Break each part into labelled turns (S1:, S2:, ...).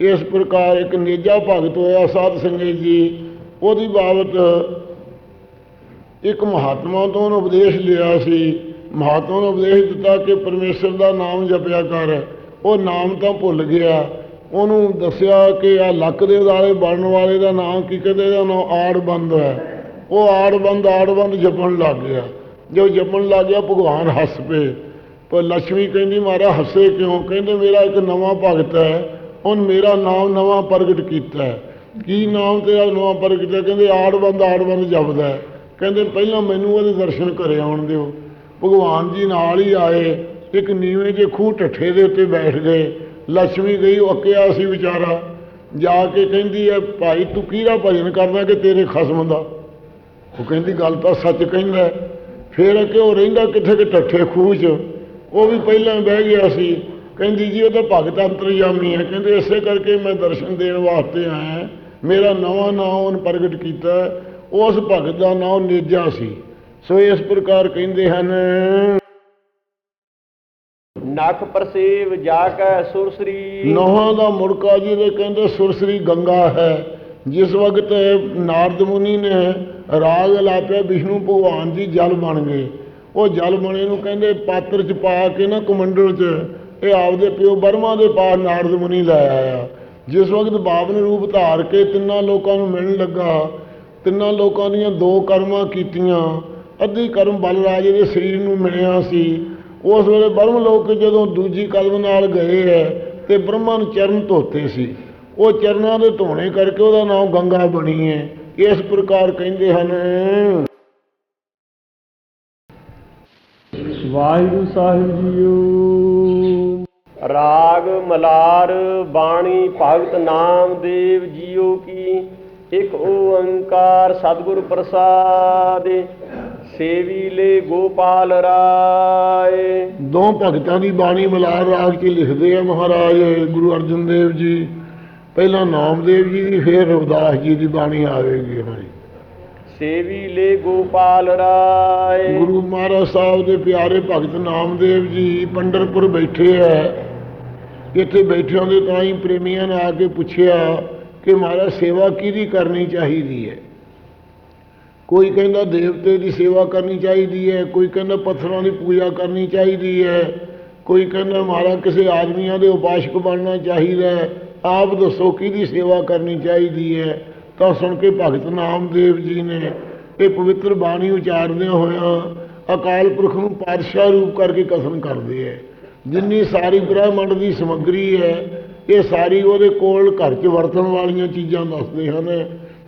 S1: ਇਸ ਪ੍ਰਕਾਰ ਇੱਕ ਨੇਜਾ ਭਗਤ ਹੋਇਆ, ਸਾਧ ਸੰਗਤ ਜੀ। ਉਹਦੀ ਬਾਬਤ ਇੱਕ ਮਹਾਤਮਾ ਤੋਂ ਉਹਨੂੰ ਉਪਦੇਸ਼ ਲਿਆ ਸੀ। ਮਹਾਤਮਾ ਨੂੰ ਉਪਦੇਸ਼ ਦਿੱਤਾ ਕਿ ਪਰਮੇਸ਼ਰ ਦਾ ਨਾਮ ਜਪਿਆ ਕਰ। ਉਹ ਨਾਮ ਤਾਂ ਭੁੱਲ ਗਿਆ। ਉਹਨੂੰ ਦੱਸਿਆ ਕਿ ਆ ਲੱਕ ਦੇ ਉਦਾਲੇ ਬਣਨ ਵਾਲੇ ਦਾ ਨਾਮ ਕੀ ਕਹਿੰਦੇ ਦਾ ਨਾਮ ਆੜਬੰਦ ਹੈ। ਉਹ ਆੜਬੰਦ ਆੜਬੰਦ ਜਪਣ ਲੱਗ ਗਿਆ। ਜੋ ਜਪਣ ਲੱਗ ਗਿਆ, ਭਗਵਾਨ ਹੱਸ ਪਏ। ਪਰ ਲక్ష్ਮੀ ਕਹਿੰਦੀ ਮਾਰਾ ਹੱਸੇ ਕਿਉਂ? ਕਹਿੰਦੇ, ਮੇਰਾ ਇੱਕ ਨਵਾਂ ਭਗਤ ਹੈ। ਹੁਣ ਮੇਰਾ ਨਾਮ ਨਵਾਂ ਪ੍ਰਗਟ ਕੀਤਾ ਹੈ। ਕੀ ਨਾਮ ਤੇਰਾ ਨਵਾਂ ਪ੍ਰਗਟ ਕੀਤਾ ਕਹਿੰਦੇ ਆੜਬੰਦ ਆੜਬੰਦ ਜਪਦਾ ਕਹਿੰਦੇ ਪਹਿਲਾਂ ਮੈਨੂੰ ਉਹਦੇ ਦਰਸ਼ਨ ਕਰੇ ਆਉਣ ਦਿਓ। ਭਗਵਾਨ ਜੀ ਨਾਲ ਹੀ ਆਏ। ਇੱਕ ਨੀਵੇਂ ਜੇ ਖੂਹ ਢੱਠੇ ਦੇ ਉੱਤੇ ਬੈਠ ਗਏ। ਲక్ష్ਮੀ ਗਈ, ਉਹ ਅੱਕਿਆ ਸੀ ਵਿਚਾਰਾ। ਜਾ ਕੇ ਕਹਿੰਦੀ ਹੈ, ਭਾਈ, ਤੂੰ ਕਿਹਦਾ ਭਜਨ ਕਰਦਾ ਕਿ ਤੇਰੇ ਖਸਮ ਦਾ? ਉਹ ਕਹਿੰਦੀ, ਗੱਲ ਤਾਂ ਸੱਚ ਕਹਿੰਦਾ ਹੈ। ਫਿਰ ਕਿ ਉਹ ਰਹਿੰਦਾ ਕਿੱਥੇ ਕਿ ਠੱਠੇ ਖੂਹ 'ਚ? ਉਹ ਵੀ ਪਹਿਲਾਂ ਬਹਿ ਗਿਆ ਸੀ। ਕਹਿੰਦੀ ਜੀ ਉਹ ਤਾਂ ਭਗਤ ਅੰਤਰਯਾਮੀ ਹੈ। ਕਹਿੰਦੇ ਇਸੇ ਕਰਕੇ ਮੈਂ ਦਰਸ਼ਨ ਦੇਣ ਵਾਸਤੇ ਆਇਆ ਮੇਰਾ ਨਵਾਂ ਨਾਮ ਉਹਨ ਪ੍ਰਗਟ ਕੀਤਾ। ਉਸ ਭਗਤ ਦਾ ਨਾਮ ਨੇਜਾ ਸੀ। ਸੋ ਇਸ ਪ੍ਰਕਾਰ ਕਹਿੰਦੇ ਹਨ
S2: ਨਖ ਪਰਸੇਵ ਜਾ ਕੈ ਸੁਰਸਰੀ।
S1: ਨੋਹਾਂ ਦਾ ਮੁੜਕਾ ਜੀ ਦੇ ਕਹਿੰਦੇ ਸੁਰਸਰੀ ਗੰਗਾ ਹੈ। ਜਿਸ ਵਕਤ ਨਾਰਦ ਮੁਨੀ ਨੇ ਰਾਗ ਲਾਪਿਆ ਵਿਸ਼ਨੂੰ ਭਗਵਾਨ ਜੀ ਜਲ ਬਣ ਗਏ। ਉਹ ਜਲ ਬਣੇ ਨੂੰ ਕਹਿੰਦੇ ਪਾਤਰ ਚ ਪਾ ਕੇ ਨਾ ਕਮੰਡਲ ਚ ਇਹ ਆਪਦੇ ਪਿਓ ਬਰਮਾ ਦੇ ਪਾਸ ਨਾਰਦ ਮੁਨੀ ਲੈ ਆਇਆ। ਜਿਸ ਵਕਤ ਬਾਬਨ ਰੂਪ ਧਾਰ ਕੇ ਤਿੰਨਾਂ ਲੋਕਾਂ ਨੂੰ ਮਿਲਣ ਲੱਗਾ, ਤਿੰਨਾਂ ਲੋਕਾਂ ਦੀਆਂ ਦੋ ਕਰਮਾਂ ਕੀਤੀਆਂ। ਅੱਧੀ ਕਰਮ ਬਲਰਾਜ ਦੇ ਸਰੀਰ ਨੂੰ ਮਿਲਿਆ ਸੀ। ਉਸ ਵੇਲੇ ਬ੍ਰਹਮ ਲੋਕ ਜਦੋਂ ਦੂਜੀ ਕਲਮ ਨਾਲ ਗਏ ਹੈ ਤੇ ਬ੍ਰਹਮਾ ਨੂੰ ਚਰਨ ਧੋਤੇ ਸੀ। ਉਹ ਚਰਨਾਂ ਦੇ ਧੋਣੇ ਕਰਕੇ ਉਹਦਾ ਨਾਮ ਗੰਗਾ ਬਣੀ ਹੈ। ਇਸ ਪ੍ਰਕਾਰ ਕਹਿੰਦੇ ਹਨ,
S3: ਵਾਹਿਗੁਰੂ ਸਾਹਿਬ ਜੀਓ।
S2: ਰਾਗ ਮਲਾਰ ਬਾਣੀ ਭਗਤ ਨਾਮਦੇਵ ਜੀਓ ਕੀ ਇੱਕ ਓੰਕਾਰ ਸਤਿਗੁਰ ਪ੍ਰਸਾਦ ਸੇਵੀ ਲੈ ਗੋਪਾਲ ਰਾਏ।
S1: ਦੋ ਭਗਤਾਂ ਦੀ ਬਾਣੀ ਮਲਾਰ ਰਾਗ 'ਚ ਲਿਖਦੇ ਆ ਮਹਾਰਾਜ ਗੁਰੂ ਅਰਜਨ ਦੇਵ ਜੀ। ਪਹਿਲਾਂ ਨਾਮਦੇਵ ਜੀ ਦੀ ਫਿਰ ਰਵਿਦਾਸ ਜੀ ਦੀ ਬਾਣੀ ਆਵੇਗੀ ਦੀ
S2: ਸੇਵੀ ਲੈ ਗੋਪਾਲ ਰਾਏ।
S1: ਗੁਰੂ ਮਹਾਰਾਜ ਸਾਹਿਬ ਦੇ ਪਿਆਰੇ ਭਗਤ ਨਾਮਦੇਵ ਜੀ ਪੰਡਰਪੁਰ ਬੈਠੇ ਐ ਇੱਥੇ ਬੈਠਿਆਂ ਦੇ ਤਾਂ ਹੀ ਪ੍ਰੇਮੀਆਂ ਨੇ ਆ ਕੇ ਪੁੱਛਿਆ ਕਿ ਮਹਾਰਾਜ ਸੇਵਾ ਕਿਹਦੀ ਕਰਨੀ ਚਾਹੀਦੀ ਹੈ? ਕੋਈ ਕਹਿੰਦਾ ਦੇਵਤੇ ਦੀ ਸੇਵਾ ਕਰਨੀ ਚਾਹੀਦੀ ਹੈ, ਕੋਈ ਕਹਿੰਦਾ ਪੱਥਰਾਂ ਦੀ ਪੂਜਾ ਕਰਨੀ ਚਾਹੀਦੀ ਹੈ, ਕੋਈ ਕਹਿੰਦਾ ਮਹਾਰਾਜ ਕਿਸੇ ਆਦਮੀਆਂ ਦੇ ਉਪਾਸ਼ਕ ਬਣਨਾ ਚਾਹੀਦਾ ਹੈ। ਆਪ ਦੱਸੋ ਕਿਹਦੀ ਸੇਵਾ ਕਰਨੀ ਚਾਹੀਦੀ ਹੈ? ਤਾਂ ਸੁਣ ਕੇ ਭਗਤ ਨਾਮਦੇਵ ਜੀ ਨੇ ਇਹ ਪਵਿੱਤਰ ਬਾਣੀ ਉਚਾਰਦਿਆਂ ਹੋਇਆ ਅਕਾਲ ਪੁਰਖ ਨੂੰ ਪਾਤਸ਼ਾਹ ਰੂਪ ਕਰਕੇ ਕਥਨ ਕਰਦੇ ਹੈ। ਜਿੰਨੀ ਸਾਰੀ ਬ੍ਰਹਮੰਡ ਦੀ ਸਮੱਗਰੀ ਹੈ ਇਹ ਸਾਰੀ ਉਹਦੇ ਕੋਲ ਘਰ 'ਚ ਵਰਤਣ ਵਾਲੀਆਂ ਚੀਜ਼ਾਂ ਦੱਸਦੇ ਹਨ।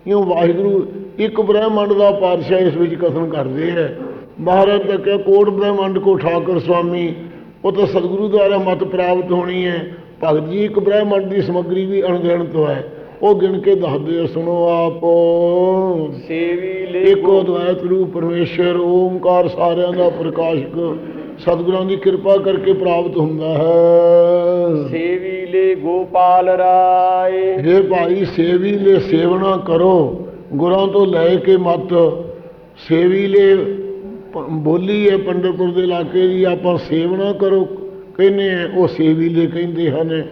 S1: ਇਉਂ ਵਾਹਿਗੁਰੂ ਇੱਕ ਬ੍ਰਹਮੰਡ ਦਾ ਪਾਤਸ਼ਾਹ ਇਸ ਵਿੱਚ ਕਥਨ ਕਰਦੇ ਹੈ। ਮਹਾਰਾਜ ਤਾਂ ਕਿਹਾ ਕੋਟ ਬ੍ਰਹਮੰਡ ਕੋ ਠਾਕੁਰ ਸੁਆਮੀ ਉਹ ਤਾਂ ਸਤਿਗੁਰੂ ਦੁਆਰਾ ਮਤ ਪ੍ਰਾਪਤ ਹੋਣੀ ਹੈ। ਭਗਤ ਜੀ ਇੱਕ ਬ੍ਰਹਮੰਡ ਦੀ ਸਮੱਗਰੀ ਵੀ ਅਣਗਿਣਤ ਹੈ। ਉਹ ਗਿਣ ਕੇ ਦੱਸਦੇ ਸੁਣੋ ਆਪ
S2: ਸੇਵੀ ਲੈ
S1: ਏਕੋ ਦ્વੈਤ ਰੂਪ ਪਰਮੇਸ਼ਰ ਓਮਕਾਰ ਸਾਰਿਆਂ ਦਾ ਪ੍ਰਕਾਸ਼ਕ। ਸਤਿਗੁਰਾਂ ਦੀ ਕਿਰਪਾ ਕਰਕੇ ਪ੍ਰਾਪਤ ਹੁੰਦਾ ਹੈ।
S2: ਸੇਵੀ ਲੈ ਗੋਪਾਲ ਰਾਏ।
S1: ਜੇ ਭਾਈ ਸੇਵੀ ਲੈ ਸੇਵਨਾ ਕਰੋ। ਗੁਰਾਂ ਤੋਂ ਲੈ ਕੇ ਮਤ। ਸੇਵੀ ਲੈ ਬੋਲੀ ਹੈ ਪੰਡਰਪੁਰ ਦੇ ਇਲਾਕੇ ਦੀ ਆਪਾਂ ਸੇਵਨਾ ਕਰੋ ਕਹਿੰਦੇ ਆ ਉਹ ਸੇਵੀ ਲੈ ਕਹਿੰਦੇ ਹਨ।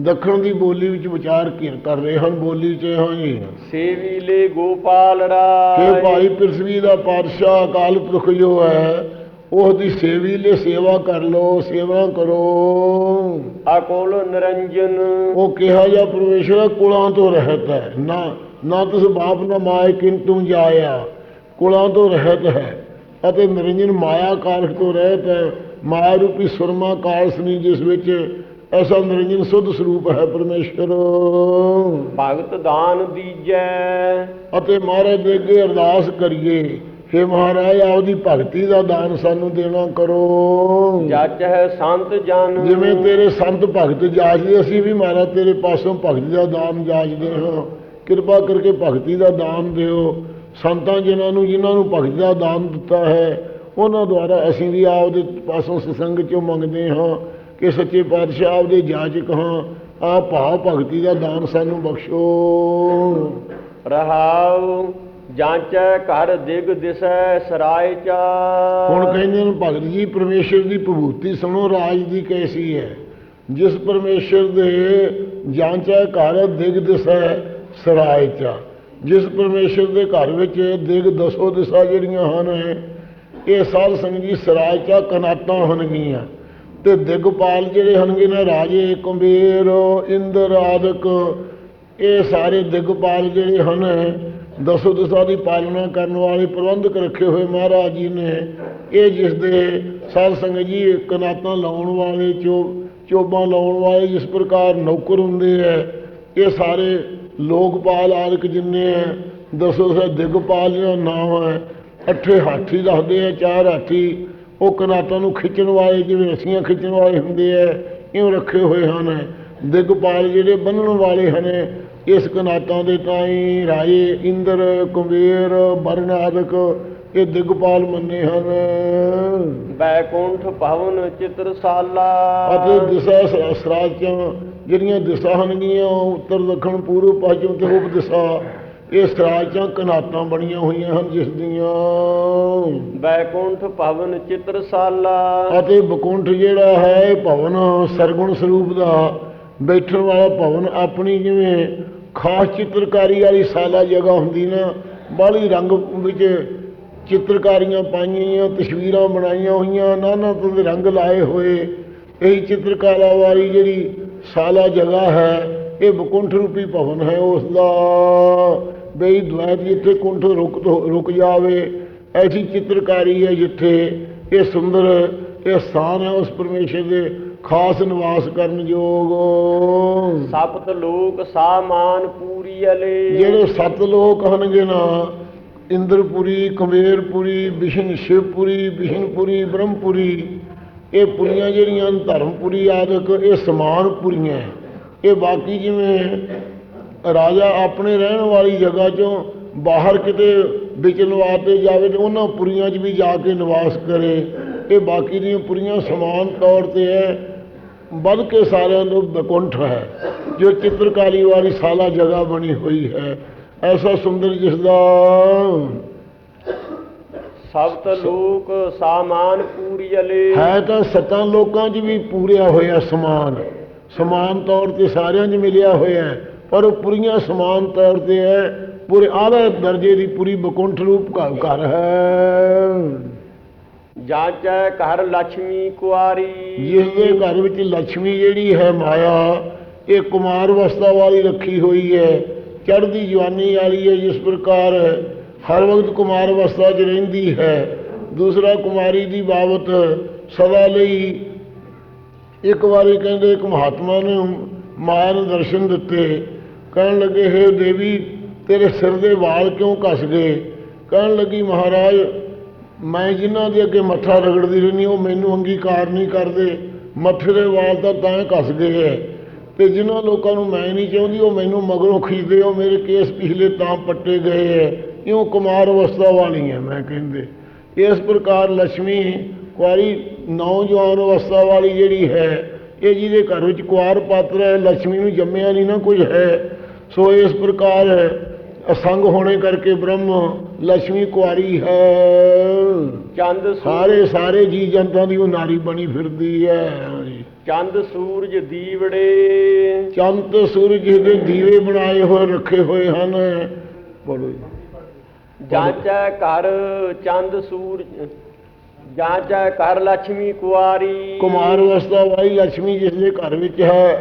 S1: ਦੱਖਣ ਦੀ ਬੋਲੀ ਵਿੱਚ ਵਿਚਾਰ ਕਰ ਰਹੇ ਹਨ? ਬੋਲੀ ਚ ਹਾਂ ਜੀ
S2: ਸੇਵੀ ਲੈ ਗੋਪਾਲ
S1: ਕਿ
S2: ਰਾਏ
S1: ਭਾਈ ਪ੍ਰਿਥਵੀ ਦਾ ਪਾਤਸ਼ਾਹ ਅਕਾਲ ਪੁਰਖ ਜੋ ਹੈ ਉਹ ਦੀ ਸੇਵੀ ਲਈ ਸੇਵਾ ਕਰ ਲੋ ਸੇਵਾ ਕਰੋ।
S2: ਅਕੁਲ ਨਿਰੰਜਨ।
S1: ਉਹ ਕਿਹਾ ਜਾ ਪਰਮੇਸ਼ਰ ਕੁਲਾਂ ਤੋਂ ਰਹਿਤ ਹੈ। ਨਾ ਨਾ ਤੁਸ ਬਾਪ ਨਾ ਮਾਇ ਕਿੰਤੂ ਜਾਇਆ। ਕੁਲਾਂ ਤੋਂ ਰਹਿਤ ਹੈ ਅਤੇ ਨਿਰੰਜਨ ਮਾਇਆ ਕਾਲਖ ਤੋਂ ਰਹਿਤ ਹੈ। ਮਾਇਆ ਰੂਪੀ ਸੁਰਮਾ ਕਾਲਸਨੀ ਜਿਸ ਵਿੱਚ ਐਸਾ ਨਿਰੰਜਨ ਸੁਧ ਸਰੂਪ ਹੈ ਪਰਮੇਸ਼ਰ।
S2: ਭਗਤ ਦਾਨ ਦੀਜੈ।
S1: ਅਤੇ ਮਹਾਰਾਜ ਦੇ ਅੱਗੇ ਅਰਦਾਸ ਕਰੀਏ। हे ਮਹਾਰਾਜ ਆਪਦੀ ਭਗਤੀ ਦਾ ਦਾਨ ਸਾਨੂੰ ਦੇਣਾ ਕਰੋ।
S2: ਜਚ ਹੈ ਸੰਤ ਜਨ।
S1: ਜਿਵੇਂ ਤੇਰੇ ਸੰਤ ਭਗਤ ਜਾਚਦੇ ਅਸੀਂ ਵੀ ਮਹਾਰਾਜ ਤੇਰੇ ਪਾਸੋਂ ਭਗਤੀ ਦਾ ਦਾਨ ਜਾਚਦੇ ਹਾਂ। ਕਿਰਪਾ ਕਰਕੇ ਭਗਤੀ ਦਾ ਦਾਨ ਦਿਓ। ਸੰਤਾਂ ਜਿਨ੍ਹਾਂ ਨੂੰ ਜਿਨ੍ਹਾਂ ਨੂੰ ਭਗਤੀ ਦਾ ਦਾਨ ਦਿੱਤਾ ਹੈ ਉਹਨਾਂ ਦੁਆਰਾ ਅਸੀਂ ਵੀ ਆਪਦੇ ਪਾਸੋਂ ਸਤਸੰਗ ਚੋਂ ਮੰਗਦੇ ਹਾਂ ਕਿ ਸੱਚੇ ਪਾਤਸ਼ਾਹ ਆਪਦੇ ਜਾਚਕ ਹਾਂ। ਆ ਭਾਵ ਭਗਤੀ ਦਾ ਦਾਨ ਸਾਨੂੰ ਬਖਸ਼ੋ।
S2: ਰਹਾਉ। ਜਾਂਚੈ ਘਰ ਦਿਗ ਦਿਸੈ ਸਰਾਇ ਚਾ।
S1: ਹੁਣ ਕਹਿੰਦੇ ਨੇ, ਭਗਤ ਜੀ, ਪਰਮੇਸ਼ਰ ਦੀ ਭਭੂਤੀ ਸੁਣੋ, ਰਾਜ ਦੀ ਕੈਸੀ ਹੈ। ਜਿਸ ਪਰਮੇਸ਼ਰ ਦੇ ਜਾਂਚੈ ਘਰ ਦਿਗ ਦਿਸੈ ਸਰਾਇ ਚਾ। ਜਿਸ ਪਰਮੇਸ਼ਰ ਦੇ ਘਰ ਵਿੱਚ ਦਿਗ ਦਸੋ ਦਿਸ਼ਾ ਜਿਹੜੀਆਂ ਹਨ, ਇਹ ਸਾਲ ਸੰਗਤ ਜੀ ਸਰਾਇ ਚਾ ਕਨਾਤਾਂ ਹਨਗੀਆਂ ਤੇ ਦਿਗਪਾਲ ਜਿਹੜੇ ਹਨਗੇ ਨਾ, ਰਾਜੇ ਕੁੰਬੇਰ ਇੰਦਰ ਆਦਿਕ ਇਹ ਸਾਰੇ ਦਿਗਪਾਲ ਜਿਹੜੇ ਹਨ ਦਸੋ ਦਸਾ ਦੀ ਪਾਲਣਾ ਕਰਨ ਵਾਲੇ ਪ੍ਰਬੰਧਕ ਰੱਖੇ ਹੋਏ ਮਹਾਰਾਜ ਜੀ ਨੇ। ਇਹ ਜਿਸ ਦੇ ਸਾਧ ਸੰਗਤ ਜੀ ਕਨਾਤਾਂ ਲਾਉਣ ਵਾਲੇ, ਚੋ, ਚੋਬਾਂ ਲਾਉਣ ਵਾਲੇ ਜਿਸ ਪ੍ਰਕਾਰ ਨੌਕਰ ਹੁੰਦੇ ਹੈ ਇਹ ਸਾਰੇ ਲੋਕਪਾਲ ਆਦਿਕ ਜਿੰਨੇ ਹੈ ਦਸੋ ਦਿਸ਼ਾ ਦਿਗਪਾਲ ਜਿਹੜਾ ਨਾਮ ਹੈ, ਅੱਠੇ ਹਾਥੀ ਦੱਸਦੇ ਆ, ਚਾਰ ਹਾਥੀ, ਉਹ ਕਨਾਤਾਂ ਨੂੰ ਖਿੱਚਣ ਵਾਲੇ, ਜਿਵੇਂ ਰੱਸੀਆਂ ਖਿੱਚਣ ਵਾਲੇ ਹੁੰਦੇ ਆ, ਇਉਂ ਰੱਖੇ ਹੋਏ ਹਨ। ਦਿਗਪਾਲ ਜਿਹੜੇ ਬੰਨਣ ਵਾਲੇ ਹਨ ਇਸ ਕਨਾਤਾਂ ਦੇ ਤਾਈ ਰਾਏ ਇੰਦਰ ਕੁੰਬੇਰ ਵਰਨ ਆਦਿਕ ਇਹ ਦਿਗਪਾਲ ਮੰਨੇ ਹਨ।
S2: ਬੈਕੁੰਠ ਭਵਨ ਚਿਤਰਸਾਲਾ।
S1: ਅਤੇ ਦਿਸ਼ਾ ਸਰਾਜਾਂ ਜਿਹੜੀਆਂ ਦਿਸ਼ਾ ਹਨਗੀਆਂ ਉੱਤਰ ਦੱਖਣ ਪੂਰਬ ਪੱਛਮ ਤੇ ਉਪ ਦਿਸ਼ਾ ਇਹ ਸਰਾਜਾਂ ਕਨਾਤਾਂ ਬਣੀਆਂ ਹੋਈਆਂ ਹਨ ਜਿਸ ਦੀਆਂ।
S2: ਬੈਕੁੰਠ ਭਵਨ ਚਿਤਰਸਾਲਾ।
S1: ਅਤੇ ਬਕੁੰਠ ਜਿਹੜਾ ਹੈ ਭਵਨ ਸਰਗੁਣ ਸਰੂਪ ਦਾ ਬੈਠਣ ਵਾਲਾ ਭਵਨ ਆਪਣੀ ਜਿਵੇਂ ਖਾਸ ਚਿੱਤਰਕਾਰੀ ਵਾਲੀ ਸਾਲਾ ਜਗ੍ਹਾ ਹੁੰਦੀ ਨਾ, ਬਾਹਲੀ ਰੰਗ ਵਿੱਚ ਚਿੱਤਰਕਾਰੀਆਂ ਪਾਈਆਂ ਤਸਵੀਰਾਂ ਬਣਾਈਆਂ ਹੋਈਆਂ, ਨਾਨਾ ਤੋਂ ਦੇ ਰੰਗ ਲਾਏ ਹੋਏ। ਇਹ ਚਿੱਤਰਕਾਲਾ ਵਾਲੀ ਜਿਹੜੀ ਸਾਲਾ ਜਗ੍ਹਾ ਹੈ, ਇਹ ਬਕੁੰਠ ਰੂਪੀ ਭਵਨ ਹੈ ਉਸ ਦਾ ਬਈ ਦੁਆਇਤ ਜਿੱਥੇ ਕੁੰਠ ਰੁਕ ਰੁਕ ਜਾਵੇ, ਐਸੀ ਚਿੱਤਰਕਾਰੀ ਹੈ ਜਿੱਥੇ ਇਹ ਸੁੰਦਰ, ਇਹ ਸਥਾਨ ਹੈ ਉਸ ਪਰਮੇਸ਼ਰ ਦੇ ਖਾਸ ਨਿਵਾਸ ਕਰਨ ਯੋਗ।
S2: ਸਪਤ ਲੋਕ ਸਾਮਾਨ ਪੂਰੀ ਅਲੇ।
S1: ਜਿਹੜੇ ਸੱਤ ਲੋਕ ਹਨਗੇ ਨਾ ਇੰਦਰਪੁਰੀ ਕੁਬੇਰਪੁਰੀ ਵਿਸ਼ਨ ਸ਼ਿਵਪੁਰੀ ਵਿਸ਼ਨਪੁਰੀ ਬ੍ਰਹਮਪੁਰੀ ਇਹ ਪੁਰੀਆਂ ਜਿਹੜੀਆਂ ਧਰਮਪੁਰੀ ਆਦਿਕ ਇਹ ਸਮਾਨ ਪੁਰੀਆਂ। ਇਹ ਬਾਕੀ ਜਿਵੇਂ ਰਾਜਾ ਆਪਣੇ ਰਹਿਣ ਵਾਲੀ ਜਗ੍ਹਾ ਚੋਂ ਬਾਹਰ ਕਿਤੇ ਵਿਚਨ ਵਾਸਤੇ ਜਾਵੇ ਤੇ ਉਹਨਾਂ ਪੁਰੀਆਂ 'ਚ ਵੀ ਜਾ ਕੇ ਨਿਵਾਸ ਕਰੇ। ਇਹ ਬਾਕੀ ਦੀਆਂ ਪੁਰੀਆਂ ਸਮਾਨ ਤੌਰ ਤੇ ਹੈ। ਵੱਧ ਕੇ ਸਾਰਿਆਂ ਨੂੰ ਬਕੁੰਠ ਹੈ ਜੋ ਚਿੱਤਰਕਾਰੀ ਵਾਲੀ ਸਾਲਾ ਜਗ੍ਹਾ ਬਣੀ ਹੋਈ ਹੈ। ਐਸਾ ਸੁੰਦਰ ਜਿਸ ਦਾ
S2: ਸਪਤ ਲੋਕ ਸਾਮਾਨ ਪੂਰੀ ਅਲੇ
S1: ਹੈ ਤਾਂ ਸੱਤਾਂ ਲੋਕਾਂ 'ਚ ਵੀ ਪੂਰਿਆ ਹੋਇਆ ਸਮਾਨ। ਸਮਾਨ ਤੌਰ ਤੇ ਸਾਰਿਆਂ 'ਚ ਮਿਲਿਆ ਹੋਇਆ ਪਰ ਉਹ ਪੁਰੀਆਂ ਸਮਾਨ ਤੌਰ ਤੇ ਹੈ ਪੂਰੇ ਆਧਾ ਦਰਜੇ ਦੀ ਪੂਰੀ ਬਕੁੰਠ ਰੂਪ ਘਰ ਹੈ।
S2: ਜਾਂਚੈ ਘਰ ਲక్ష్ਮੀ ਕੁਆਰੀ।
S1: ਜਿਸ ਦੇ ਘਰ ਵਿੱਚ ਲక్ష్ਮੀ ਜਿਹੜੀ ਹੈ ਮਾਇਆ, ਇਹ ਕੁਮਾਰ ਅਵਸਥਾ ਵਾਲੀ ਰੱਖੀ ਹੋਈ ਹੈ। ਚੜ੍ਹਦੀ ਜਵਾਨੀ ਵਾਲੀ ਹੈ ਜਿਸ ਪ੍ਰਕਾਰ ਹਰ ਵਕਤ ਕੁਮਾਰ ਅਵਸਥਾ 'ਚ ਰਹਿੰਦੀ ਹੈ। ਦੂਸਰਾ ਕੁਮਾਰੀ ਦੀ ਬਾਬਤ ਸਦਾ ਲਈ ਇੱਕ ਵਾਰੀ ਕਹਿੰਦੇ ਇੱਕ ਮਹਾਤਮਾ ਨੇ ਮਾਇਆ ਨੂੰ ਦਰਸ਼ਨ ਦਿੱਤੇ। ਕਹਿਣ ਲੱਗੇ, ਹੈ ਦੇਵੀ, ਤੇਰੇ ਸਿਰ ਦੇ ਵਾਲ ਕਿਉਂ ਕੱਸ ਗਏ? ਕਹਿਣ ਲੱਗੀ, ਮਹਾਰਾਜ ਮੈਂ ਜਿਨ੍ਹਾਂ ਦੇ ਅੱਗੇ ਮੱਥਾ ਰਗੜਦੀ ਰਹਿੰਦੀ ਉਹ ਮੈਨੂੰ ਅੰਗੀਕਾਰ ਨਹੀਂ ਕਰਦੇ। ਮੱਥੇ ਦੇ ਵਾਲ ਤਾਂ ਤਾਂ ਕੱਸ ਗਏ ਐ। ਤੇ ਜਿਨ੍ਹਾਂ ਲੋਕਾਂ ਨੂੰ ਮੈਂ ਨਹੀਂ ਚਾਹੁੰਦੀ, ਉਹ ਮੈਨੂੰ ਮਗਰੋਂ ਖੀਦੇ ਉਹ ਮੇਰੇ ਕੇਸ ਪਿਛਲੇ ਤਾਂ ਪੱਟੇ ਗਏ ਹੈ ਇਉਂ ਕੁਮਾਰ ਅਵਸਥਾ ਵਾਲੀ ਹੈ ਮੈਂ ਕਹਿੰਦੇ। ਇਸ ਪ੍ਰਕਾਰ ਲక్ష్ਮੀ ਕੁਆਰੀ ਨੌਜਵਾਨ ਅਵਸਥਾ ਵਾਲੀ ਜਿਹੜੀ ਹੈ, ਇਹ ਜਿਹਦੇ ਘਰ ਵਿੱਚ ਕੁਆਰ ਪਾਤਰ ਹੈ ਲక్ష్ਮੀ ਨੂੰ ਜੰਮਿਆ ਨਹੀਂ ਨਾ ਕੁਝ ਹੈ। ਸੋ ਇਸ ਪ੍ਰਕਾਰ ਹੈ ਅਸੰਗ ਹੋਣੇ ਕਰਕੇ ਬ੍ਰਹਮ ਲక్ష్ਮੀ ਕੁਆਰੀ ਹੈ।
S2: ਚੰਦ
S1: ਸਾਰੇ ਸਾਰੇ ਜੀ ਜਨਤਾ ਦੀ ਉਹ ਨਾਰੀ ਬਣੀ ਫਿਰਦੀ ਹੈ।
S2: ਚੰਦ ਸੂਰਜ ਦੀਵੜੇ।
S1: ਚੰਦ ਸੂਰਜ ਜਿਹਦੇ ਦੀਵੇ ਬਣਾਏ ਹੋਏ ਰੱਖੇ ਹੋਏ ਹਨ। ਬੋਲੋ
S2: ਜਾਂਚੈ ਘਰ ਚੰਦ ਸੂਰਜ ਜਾਂਚੈ ਘਰ ਲక్ష్ਮੀ ਕੁਆਰੀ।
S1: ਕੁਮਾਰ ਅਵਸਥਾ ਵਾਲੀ ਲక్ష్ਮੀ ਜਿਸ ਦੇ ਘਰ ਵਿੱਚ ਹੈ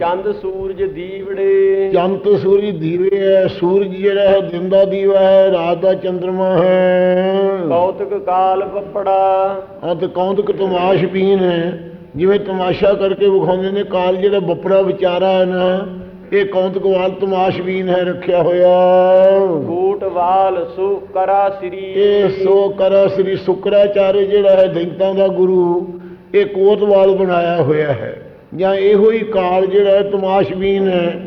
S2: ਚੰਦ ਸੂਰਜ ਦੀਵੜੇ।
S1: ਚੰਦ ਸੂਰਜ ਦੀਵੇ ਹੈ ਸੂਰਜ ਜਿਹੜਾ ਹੈ ਦਿਨ ਦਾ ਦੀਵਾ ਹੈ ਰਾਤ ਦਾ ਚੰਦਰਮਾ ਹੈ।
S2: ਕੌਤਕ ਕਾਲ ਪਪੜਾ
S1: ਹਾਂ ਤੇ ਕੌਤਕ ਤਮਾਸ਼ ਪੀਨ ਹੈ। ਜਿਵੇਂ ਤਮਾਸ਼ਾ ਕਰਕੇ ਵਿਖਾਉਂਦੇ ਨੇ ਕਾਲ ਜਿਹੜਾ ਬੱਪੜਾ ਵਿਚਾਰਾ ਹੈ ਨਾ ਇਹ ਕੌਂਦਕ ਵਾਲ ਤਮਾਸ਼ਬੀਨ ਹੈ ਰੱਖਿਆ ਹੋਇਆ।
S2: ਕੋਟ ਵਾਲ ਸੋ ਕਰਾ ਸ੍ਰੀ।
S1: ਇਹ ਸੋ ਕਰ ਸ੍ਰੀ ਸ਼ੁਕਰਾਚਾර්य ਜਿਹੜਾ ਹੈ ਦੈਂਤਾਂ ਦਾ ਗੁਰੂ ਇਹ ਕੋਤਵਾਲ ਬਣਾਇਆ ਹੋਇਆ ਹੈ। ਜਾਂ ਇਹੋ ਹੀ ਕਾਲ ਜਿਹੜਾ ਹੈ ਤਮਾਸ਼ਬੀਨ ਹੈ।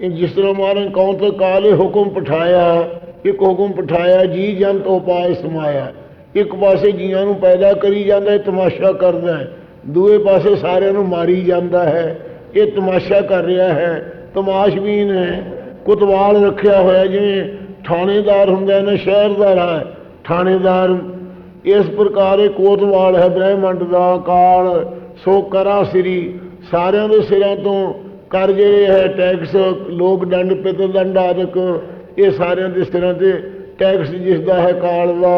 S1: ਇਹ ਜਿਸ ਤਰ੍ਹਾਂ ਮਾਰਨ ਕੌਣ ਤੋਂ ਕਾਲੇ ਹੁਕਮ ਪਠਾਇਆ ਇੱਕ ਹੁਕਮ ਪਠਾਇਆ ਜੀ ਜੰਤ ਉਪਾਇ ਸਮਾਇਆ। ਇੱਕ ਪਾਸੇ ਜੀਆਂ ਨੂੰ ਪੈਦਾ ਕਰੀ ਜਾਂਦਾ ਹੈ ਤਮਾਸ਼ਾ ਕਰਦਾ ਹੈ। ਦੂਏ ਪਾਸੇ ਸਾਰਿਆਂ ਨੂੰ ਮਾਰੀ ਜਾਂਦਾ ਹੈ। ਇਹ ਤਮਾਸ਼ਾ ਕਰ ਰਿਹਾ ਹੈ। ਤਮਾਸ਼ਬੀਨ ਹੈ ਕੁਤਵਾਲ ਰੱਖਿਆ ਹੋਇਆ ਜਿਵੇਂ ਥਾਣੇਦਾਰ ਹੁੰਦਾ ਨਾ ਸ਼ਹਿਰ ਦਾ ਹੈ। ਥਾਣੇਦਾਰ ਇਸ ਪ੍ਰਕਾਰ ਇਹ ਕੋਤਵਾਲ ਹੈ ਬ੍ਰਹਿਮੰਡ ਦਾ ਕਾਲ ਸੋ ਕਰਾ ਸ੍ਰੀ। ਸਾਰਿਆਂ ਦੇ ਸਿਰਾਂ ਤੋਂ ਕਰ ਜਿਹੜੇ ਹੈ ਟੈਕਸ ਲੋਕ ਦੰਡ ਪਿਤਰ ਦੰਡ ਆਦਿਕ ਇਹ ਸਾਰਿਆਂ ਦੇ ਸਿਰਾਂ ਤੇ ਟੈਕਸ ਜਿਸ ਦਾ ਹੈ ਕਾਲਵਾ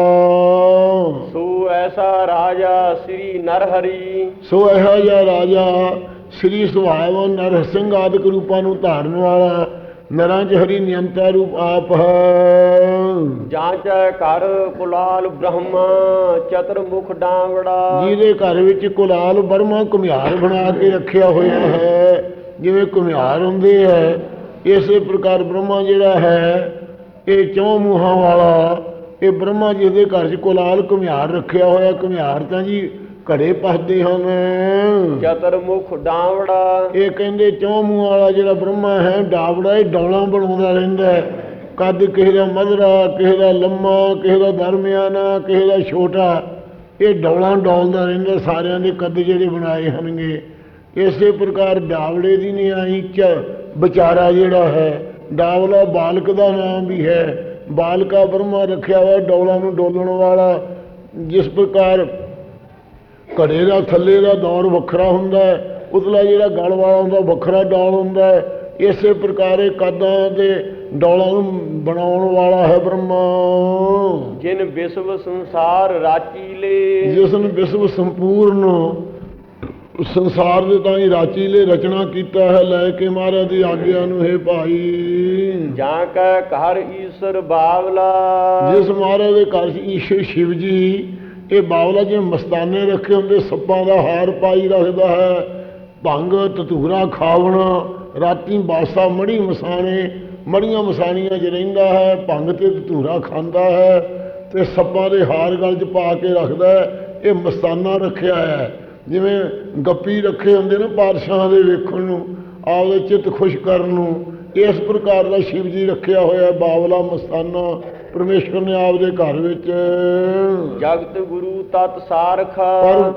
S2: ਸੋ ਐਸਾ ਰਾਜਾ ਸ੍ਰੀ ਨਰਹਰੀ।
S1: ਸੋ ਜਿਹਾ ਰਾਜਾ ਸ੍ਰੀ ਸੁਹਾਵਨ ਨਰ ਸਿੰਘ ਆਦਿਕ ਰੂਪਾਂ ਨੂੰ ਧਾਰਨ ਵਾਲਾ ਨਰਾਂ ਚ ਹਰੀ ਨਿਯੰਤਾ ਰੂਪ ਆਪ ਹੈ।
S2: ਜਾਂਚੈ ਘਰ ਕੁਲਾਲ ਬ੍ਰਹਮ ਚਤੁਰਮੁਖ ਡਾਂਗੜਾ।
S1: ਜਿਹਦੇ ਘਰ ਵਿੱਚ ਕੁਲਾਲ ਬਰਮਾ ਘੁਮਿਆਰ ਬਣਾ ਕੇ ਰੱਖਿਆ ਹੋਇਆ ਹੈ ਜਿਵੇਂ ਘੁਮਿਆਰ ਹੁੰਦੇ ਹੈ ਇਸੇ ਪ੍ਰਕਾਰ ਬ੍ਰਹਮਾ ਜਿਹੜਾ ਹੈ ਇਹ ਚੌ ਮੂੰਹਾਂ ਵਾਲਾ ਇਹ ਬ੍ਰਹਮਾ ਜੀ ਦੇ ਘਰ 'ਚ ਕੁਲਾਲ ਘੁਮਿਆਰ ਰੱਖਿਆ ਹੋਇਆ ਘੁਮਿਆਰ ਤਾਂ ਜੀ ਘੜੇ ਪਸਦੇ ਹਨ।
S2: ਚਤੁਰਮੁਖ ਡਾਂਗੜਾ
S1: ਇਹ ਕਹਿੰਦੇ ਚੌ ਮੂੰਹ ਵਾਲਾ ਜਿਹੜਾ ਬ੍ਰਹਮਾ ਹੈ ਡਾਵੜਾ ਇਹ ਡੌਲਾਂ ਬਣਾਉਂਦਾ ਰਹਿੰਦਾ ਹੈ। ਕੱਦ ਕਿਸੇ ਦਾ ਮਧਰਾ ਕਿਸੇ ਦਾ ਲੰਮਾ ਕਿਸੇ ਦਾ ਦਰਮਿਆਨਾ ਕਿਸੇ ਦਾ ਛੋਟਾ। ਇਹ ਡੌਲਾਂ ਡੌਲਦਾ ਰਹਿੰਦਾ ਸਾਰਿਆਂ ਦੇ ਕੱਦ ਜਿਹੜੇ ਬਣਾਏ ਹਨਗੇ ਇਸੇ ਪ੍ਰਕਾਰ ਡਾਵੜੇ ਦੀ ਨਿਆਈ ਚ ਵਿਚਾਰਾ ਜਿਹੜਾ ਹੈ ਡਾਵਲਾ ਬਾਲਕ ਦਾ ਨਾਮ ਵੀ ਹੈ। ਬਾਲਕਾ ਬ੍ਰਹਮਾ ਰੱਖਿਆ ਹੋਇਆ ਡੌਲਾਂ ਨੂੰ ਡੋਲਣ ਵਾਲਾ ਜਿਸ ਪ੍ਰਕਾਰ ਘੜੇ ਦਾ ਥੱਲੇ ਦਾ ਦੌਰ ਵੱਖਰਾ ਹੁੰਦਾ ਹੈ ਉਤਲਾ ਜਿਹੜਾ ਗਲ ਵਾਲਾ ਹੁੰਦਾ ਵੱਖਰਾ ਡੌਲ ਹੁੰਦਾ ਹੈ। ਇਸੇ ਪ੍ਰਕਾਰ ਇਹ ਕਾਦਾਂ ਦੇ ਡੌਲਾਂ ਨੂੰ ਬਣਾਉਣ ਵਾਲਾ ਹੈ ਬ੍ਰਹਮਾ।
S2: ਜਿਨ ਵਿਸ਼ਵ ਸੰਸਾਰ ਰਾਚੀ ਲੇ।
S1: ਜਿਸ ਨੇ ਵਿਸ਼ਵ ਸੰਪੂਰਨ ਸੰਸਾਰ ਦੇ ਤਾਂ ਹੀ ਰਾਚੀ ਲਈ ਰਚਨਾ ਕੀਤਾ ਹੈ ਲੈ ਕੇ ਮਹਾਰਾਜ ਦੀ ਆਗਿਆ ਨੂੰ ਹੈ ਭਾਈ।
S2: ਜਾਂ ਕੈ ਘਰ ਈਸ਼ਰ ਬਾਵਲਾ।
S1: ਜਿਸ ਮਹਾਰਾਜ ਦੇ ਘਰ ਈਸ਼ਰ ਸ਼ਿਵ ਜੀ ਇਹ ਬਾਵਲਾ ਜਿਵੇਂ ਮਸਤਾਨੇ ਰੱਖੇ ਹੁੰਦੇ, ਸੱਪਾਂ ਦਾ ਹਾਰ ਪਾਈ ਰੱਖਦਾ ਹੈ, ਭੰਗ ਤਤੂਰਾ ਖਾਵਣਾ, ਰਾਤੀ ਬਾਸਾ, ਮੜੀ ਮਸਾਣੇ, ਮੜੀਆਂ ਮਸਾਣੀਆਂ 'ਚ ਰਹਿੰਦਾ ਹੈ, ਭੰਗ ਤੇ ਤਤੂਰਾ ਖਾਂਦਾ ਹੈ ਤੇ ਸੱਪਾਂ ਦੇ ਹਾਰ ਗਲ 'ਚ ਪਾ ਕੇ ਰੱਖਦਾ ਹੈ। ਇਹ ਮਸਤਾਨਾ ਰੱਖਿਆ ਹੈ। ਜਿਵੇਂ ਗੱਪੀ ਰੱਖੇ ਹੁੰਦੇ ਨੇ ਪਾਰਸ਼ਾਂ ਦੇ ਵੇਖਣ ਨੂੰ, ਆਪਦੇ ਚਿੱਤ ਖੁਸ਼ ਕਰਨ ਨੂੰ ਇਸ ਪ੍ਰਕਾਰ ਦਾ ਸ਼ਿਵ ਜੀ ਰੱਖਿਆ ਹੋਇਆ ਬਾਵਲਾ ਮਸਤਾਨਾ ਪਰਮੇਸ਼ਵਰ ਨੇ ਆਪਦੇ ਘਰ ਵਿੱਚ।
S2: ਜਗਤ ਗੁਰੂ ਤਤ ਸਾਰਖਾ।
S1: ਪਰ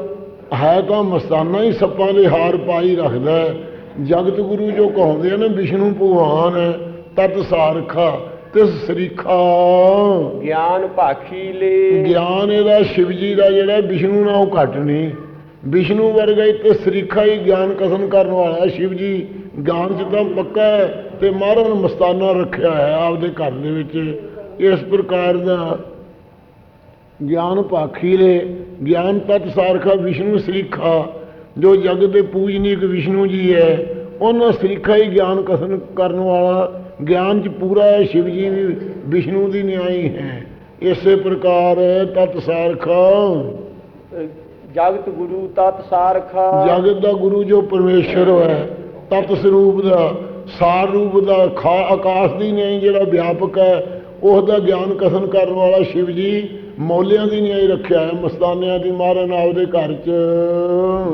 S1: ਹੈ ਤਾਂ ਮਸਤਾਨਾ ਹੀ ਸੱਪਾਂ ਦੇ ਹਾਰ ਪਾਈ ਰੱਖਦਾ ਹੈ। ਜਗਤ ਗੁਰੂ ਜੋ ਕਹਾਉਂਦੇ ਆ ਨਾ ਵਿਸ਼ਨੂੰ ਭਗਵਾਨ ਹੈ ਤਤ ਸਾਰਖਾ ਤਿਸ ਸਰੀਖਾ।
S2: ਗਿਆਨ ਭਾਖੀ ਲੇ।
S1: ਗਿਆਨ ਇਹਦਾ ਸ਼ਿਵ ਜੀ ਦਾ ਜਿਹੜਾ ਵਿਸ਼ਨੂੰ ਨਾਲੋਂ ਘੱਟ ਨਹੀਂ ਵਿਸ਼ਨੂੰ ਵਰਗਾ ਹੀ ਤੇ ਸਰੀਖਾ ਹੀ ਗਿਆਨ ਕਥਨ ਕਰਨ ਵਾਲਾ ਸ਼ਿਵ ਜੀ। ਗਿਆਨ ਚ ਤਾਂ ਪੱਕਾ ਹੈ। ਤੇ ਮਹਾਰਾਜ ਨੇ ਮਸਤਾਨਾ ਰੱਖਿਆ ਹੈ ਆਪਦੇ ਘਰ ਦੇ ਵਿੱਚ। ਇਸ ਪ੍ਰਕਾਰ ਦਾ ਗਿਆਨ ਭਾਖੀ ਲੈ ਗਿਆਨ ਤਤ ਸਾਰਖਾ ਵਿਸ਼ਨੂੰ ਸਰੀਖਾ ਜੋ ਜਗਤ ਦੇ ਪੂਜਨੀਕ ਵਿਸ਼ਨੂੰ ਜੀ ਹੈ ਉਹਨਾਂ ਸਰੀਖਾ ਹੀ ਗਿਆਨ ਕਥਨ ਕਰਨ ਵਾਲਾ ਗਿਆਨ ਚ ਪੂਰਾ ਹੈ ਸ਼ਿਵ ਜੀ ਵੀ ਵਿਸ਼ਨੂੰ ਦੀ ਨਿਆਈ ਹੈ। ਇਸੇ ਪ੍ਰਕਾਰ ਤਤ ਸਾਰਖਾ।
S2: ਜਗਤ ਗੁਰੂ ਤਤ ਸਾਰਖਾ।
S1: ਜਗਤ ਦਾ ਗੁਰੂ ਜੋ ਪਰਮੇਸ਼ਰ ਹੈ ਤਤ ਸਰੂਪ ਦਾ ਸਾਰ ਰੂਪ ਦਾ ਖਾ ਆਕਾਸ਼ ਦੀ ਨਹੀਂ ਜਿਹੜਾ ਵਿਆਪਕ ਹੈ ਉਸ ਦਾ ਗਿਆਨ ਕਥਨ ਕਰਨ ਵਾਲਾ ਸ਼ਿਵ ਜੀ ਮੌਲਿਆਂ ਦੀ ਨਿਆਈ ਰੱਖਿਆ ਹੈ ਮਸਤਾਨਿਆਂ ਦੀ ਮਾਰਨ ਆਪਦੇ ਘਰ 'ਚ।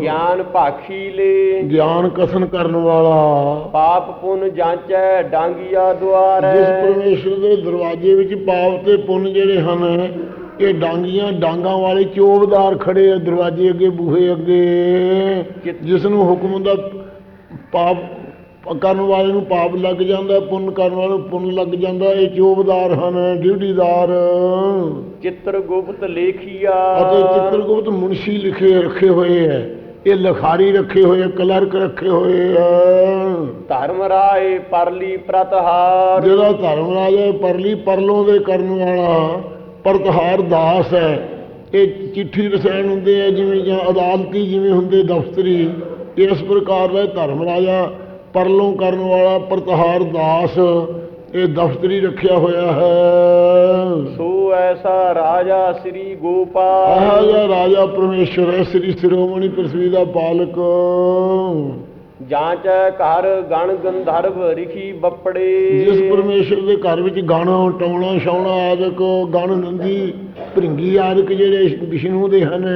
S2: ਗਿਆਨ ਭਾਖੀ ਲੇ।
S1: ਗਿਆਨ ਕਥਨ ਕਰਨ ਵਾਲਾ।
S2: ਪਾਪ ਪੁੰਨ ਜਾਂਚੈ ਡਾਂਗੀਆ ਦੁਆਰੈ।
S1: ਜਿਸ ਪਰਮੇਸ਼ਰ ਦੇ ਦਰਵਾਜ਼ੇ ਵਿੱਚ ਪਾਪ ਤੇ ਪੁੰਨ ਜਿਹੜੇ ਹਨ ਇਹ ਡਾਂਗੀਆਂ ਡਾਂਗਾਂ ਵਾਲੇ ਚੋਬਦਾਰ ਖੜੇ ਆ ਦਰਵਾਜ਼ੇ ਅੱਗੇ ਬੂਹੇ ਅੱਗੇ। ਜਿਸ ਨੂੰ ਹੁਕਮ ਹੁੰਦਾ ਪਾਪ ਕਰਨ ਵਾਲੇ ਨੂੰ ਪਾਪ ਲੱਗ ਜਾਂਦਾ ਪੁੰਨ ਕਰਨ ਵਾਲੇ ਨੂੰ ਪੁੰਨ ਲੱਗ ਜਾਂਦਾ ਇਹ ਚੋਬਦਾਰ ਹਨ ਡਿਊਟੀਦਾਰ।
S2: ਚਿੱਤਰ ਗੁਪਤ ਲੇਖੀਆ।
S1: ਅਤੇ ਚਿੱਤਰਗੁਪਤ ਮੁਨਸ਼ੀ ਲਿਖੇ ਰੱਖੇ ਹੋਏ ਹੈ। ਇਹ ਲਖਾਰੀ ਰੱਖੇ ਹੋਏ ਕਲਰਕ ਰੱਖੇ ਹੋਏ ਆ
S2: ਧਰਮ ਰਾਏ ਪਰਲੀ ਪ੍ਰਤਹਾਰ।
S1: ਜਿਹੜਾ ਧਰਮਰਾਜ ਹੈ ਪਰਲੀ ਪਰਲੋਂ ਦੇ ਕਰਨ ਵਾਲਾ ਪਰਤਹਾਰ ਦਾਸ ਹੈ ਇਹ ਚਿੱਠੀ ਰਸਾਇਣ ਹੁੰਦੇ ਆ ਜਿਵੇਂ ਜਾਂ ਅਦਾਲਤੀ ਜਿਵੇਂ ਹੁੰਦੇ ਦਫ਼ਤਰੀ ਇਸ ਪ੍ਰਕਾਰ ਦਾ ਧਰਮ ਰਾਜਾ ਪਰਲੋਂ ਕਰਨ ਵਾਲਾ ਪਰਤਹਾਰ ਦਾਸ ਇਹ ਦਫ਼ਤਰੀ ਰੱਖਿਆ ਹੋਇਆ ਹੈ।
S2: ਸੋ ਐਸਾ ਰਾਜਾ ਸ੍ਰੀ ਗੋਪਾਲ।
S1: ਆਹ ਰਾਜਾ ਪਰਮੇਸ਼ਰ ਹੈ ਸ੍ਰੀ ਸਿਰੋਮਣੀ ਪ੍ਰithvi ਦਾ ਪਾਲਕ।
S2: ਜਾਂਚੈ ਘਰ ਗਣ ਗੰਧਰਵ ਰਿਖੀ ਬੱਪੜੇ।
S1: ਜਿਸ ਪਰਮੇਸ਼ਰ ਦੇ ਘਰ ਵਿੱਚ ਗਾਣਾ ਟਾਉਣਾ ਛਾਉਣਾ ਆਦਿਕ ਗਣ ਨੰਦੀ ਭ੍ਰਿੰਗੀ ਆਦਿਕ ਜਿਹੜੇ ਵਿਸ਼ਨੂੰ ਦੇ ਹਨ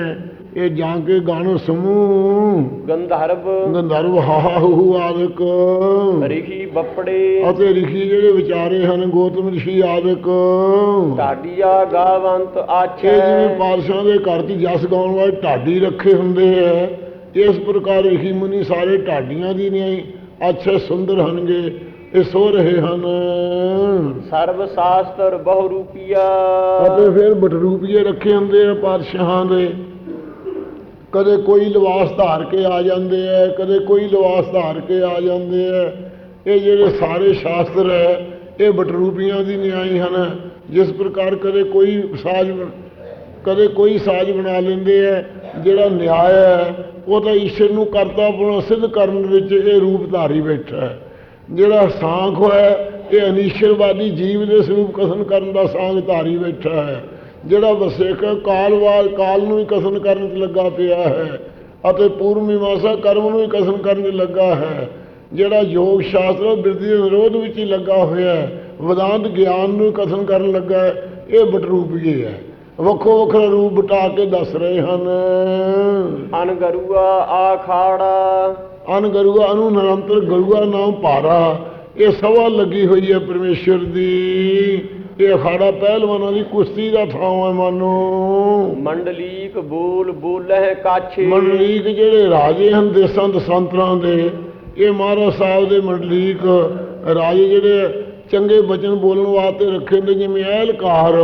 S1: ਇਹ ਜਾਂ ਕੇ ਗਣ ਸਮੂਹ।
S2: ਗੰਧਰਵ।
S1: ਗੰਧਰਵ ਹਾਹਾ ਹੂ ਆਦਿਕ।
S2: ਰਿਖੀ ਬੱਪੜੇ।
S1: ਅਤੇ ਰਿਖੀ ਜਿਹੜੇ ਵਿਚਾਰੇ ਹਨ ਗੋਤਮ ਰਿਸ਼ੀ ਆਦਿਕ।
S2: ਢਾਡੀਆ ਗਾਵੰਤ ਆਛੈ।
S1: ਜਿਵੇਂ ਪਾਤਸ਼ਾਹ ਦੇ ਘਰ 'ਚ ਜਸ ਗਾਉਣ ਵਾਲੇ ਢਾਡੀ ਰੱਖੇ ਹੁੰਦੇ ਐ ਇਸ ਪ੍ਰਕਾਰ ਰਿਖੀ ਮੁਨੀ ਸਾਰੇ ਢਾਡੀਆਂ ਦੀ ਨਹੀਂ ਅੱਛੇ ਸੁੰਦਰ ਹਨਗੇ ਇਹ ਸੋ ਰਹੇ ਹਨ।
S2: ਸਰਬ ਸ਼ਾਸਤਰ ਬਹੁ ਰੂਪੀਆ
S1: ਅਤੇ ਫਿਰ ਬਟਰੂਪੀਏ ਰੱਖੇ ਹੁੰਦੇ ਆ ਪਾਤਸ਼ਾਹਾਂ ਦੇ। ਕਦੇ ਕੋਈ ਲਿਬਾਸ ਧਾਰ ਕੇ ਆ ਜਾਂਦੇ ਐ, ਕਦੇ ਕੋਈ ਲਿਬਾਸ ਧਾਰ ਕੇ ਆ ਜਾਂਦੇ ਐ। ਇਹ ਜਿਹੜੇ ਸਾਰੇ ਸ਼ਾਸਤਰ ਹੈ ਇਹ ਬਟਰੂਪੀਆਂ ਦੀ ਨਿਆਈ ਹਨ। ਜਿਸ ਪ੍ਰਕਾਰ ਕਦੇ ਕੋਈ ਸਾਜ਼ ਕਦੇ ਕੋਈ ਸਾਜ਼ ਬਣਾ ਲੈਂਦੇ ਐ, ਜਿਹੜਾ ਨਿਆਇ ਹੈ ਉਹ ਤਾਂ ਈਸ਼ਰ ਨੂੰ ਕਰਤਾ ਪੁਣਾ ਸਿੱਧ ਕਰਨ ਵਿੱਚ ਇਹ ਰੂਪ ਧਾਰੀ ਬੈਠਾ ਹੈ ਜਿਹੜਾ ਸਾਂਖ ਹੈ ਇਹ ਅਨੀਸ਼ਰਵਾਦੀ ਜੀਵ ਦੇ ਸਰੂਪ ਕਥਨ ਕਰਨ ਦਾ ਸਾਂਖ ਧਾਰੀ ਬੈਠਾ ਹੈ ਜਿਹੜਾ ਵਸੇਕ ਕਾਲਵਾਲ ਕਾਲ ਨੂੰ ਹੀ ਕਥਨ ਕਰਨ 'ਚ ਲੱਗਾ ਪਿਆ ਹੈ ਅਤੇ ਪੂਰਵ ਮੀਮਾਂਸਾ ਕਰਮ ਨੂੰ ਹੀ ਕਥਨ ਕਰਨ 'ਚ ਲੱਗਾ ਹੈ। ਜਿਹੜਾ ਯੋਗ ਸ਼ਾਸਤਰ ਬਿਰਦੀ ਦੇ ਵਿਰੋਧ ਵਿੱਚ ਹੀ ਲੱਗਾ ਹੋਇਆ ਹੈ ਵਿਦਾਂਤ ਗਿਆਨ ਨੂੰ ਹੀ ਕਥਨ ਕਰਨ ਲੱਗਾ ਇਹ ਬਟਰੂਪੀਏ ਹੈ ਵੱਖੋ ਵੱਖਰਾ ਰੂਪ ਬਟਾ ਕੇ ਦੱਸ ਰਹੇ ਹਨ।
S2: ਅਨ ਗਰੂਆ ਆਖਾੜਾ।
S1: ਅਨ ਗਰੂਆ ਅਨੂ ਨਿਰੰਤਰ ਗਰੂਆ ਨਾਮ ਭਾਰਾ ਇਹ ਸਵਾ ਲੱਗੀ ਹੋਈ ਹੈ ਪਰਮੇਸ਼ਰ ਦੀ। ਇਹ ਅਖਾੜਾ ਪਹਿਲਵਾਨਾਂ ਦੀ ਕੁਸ਼ਤੀ ਦਾ ਥਾਂ ਹੈ ਮਾਨੋ।
S2: ਮੰਡਲੀਕ ਬੋਲ ਬੋਲਹਿ ਕਾਛੇ।
S1: ਮੰਡਲੀਕ ਜਿਹੜੇ ਰਾਜੇ ਹਨ ਦੇਸਾਂ ਦਸਾਂਤਰਾਂ ਦੇ ਇਹ ਮਹਾਰਾਜ ਸਾਹਿਬ ਦੇ ਮੰਡਲੀਕ ਰਾਜੇ ਜਿਹੜੇ ਚੰਗੇ ਬਚਨ ਬੋਲਣ ਵਾਸਤੇ ਰੱਖੇ ਨੇ ਜਿਵੇਂ ਐਲਕਾਰ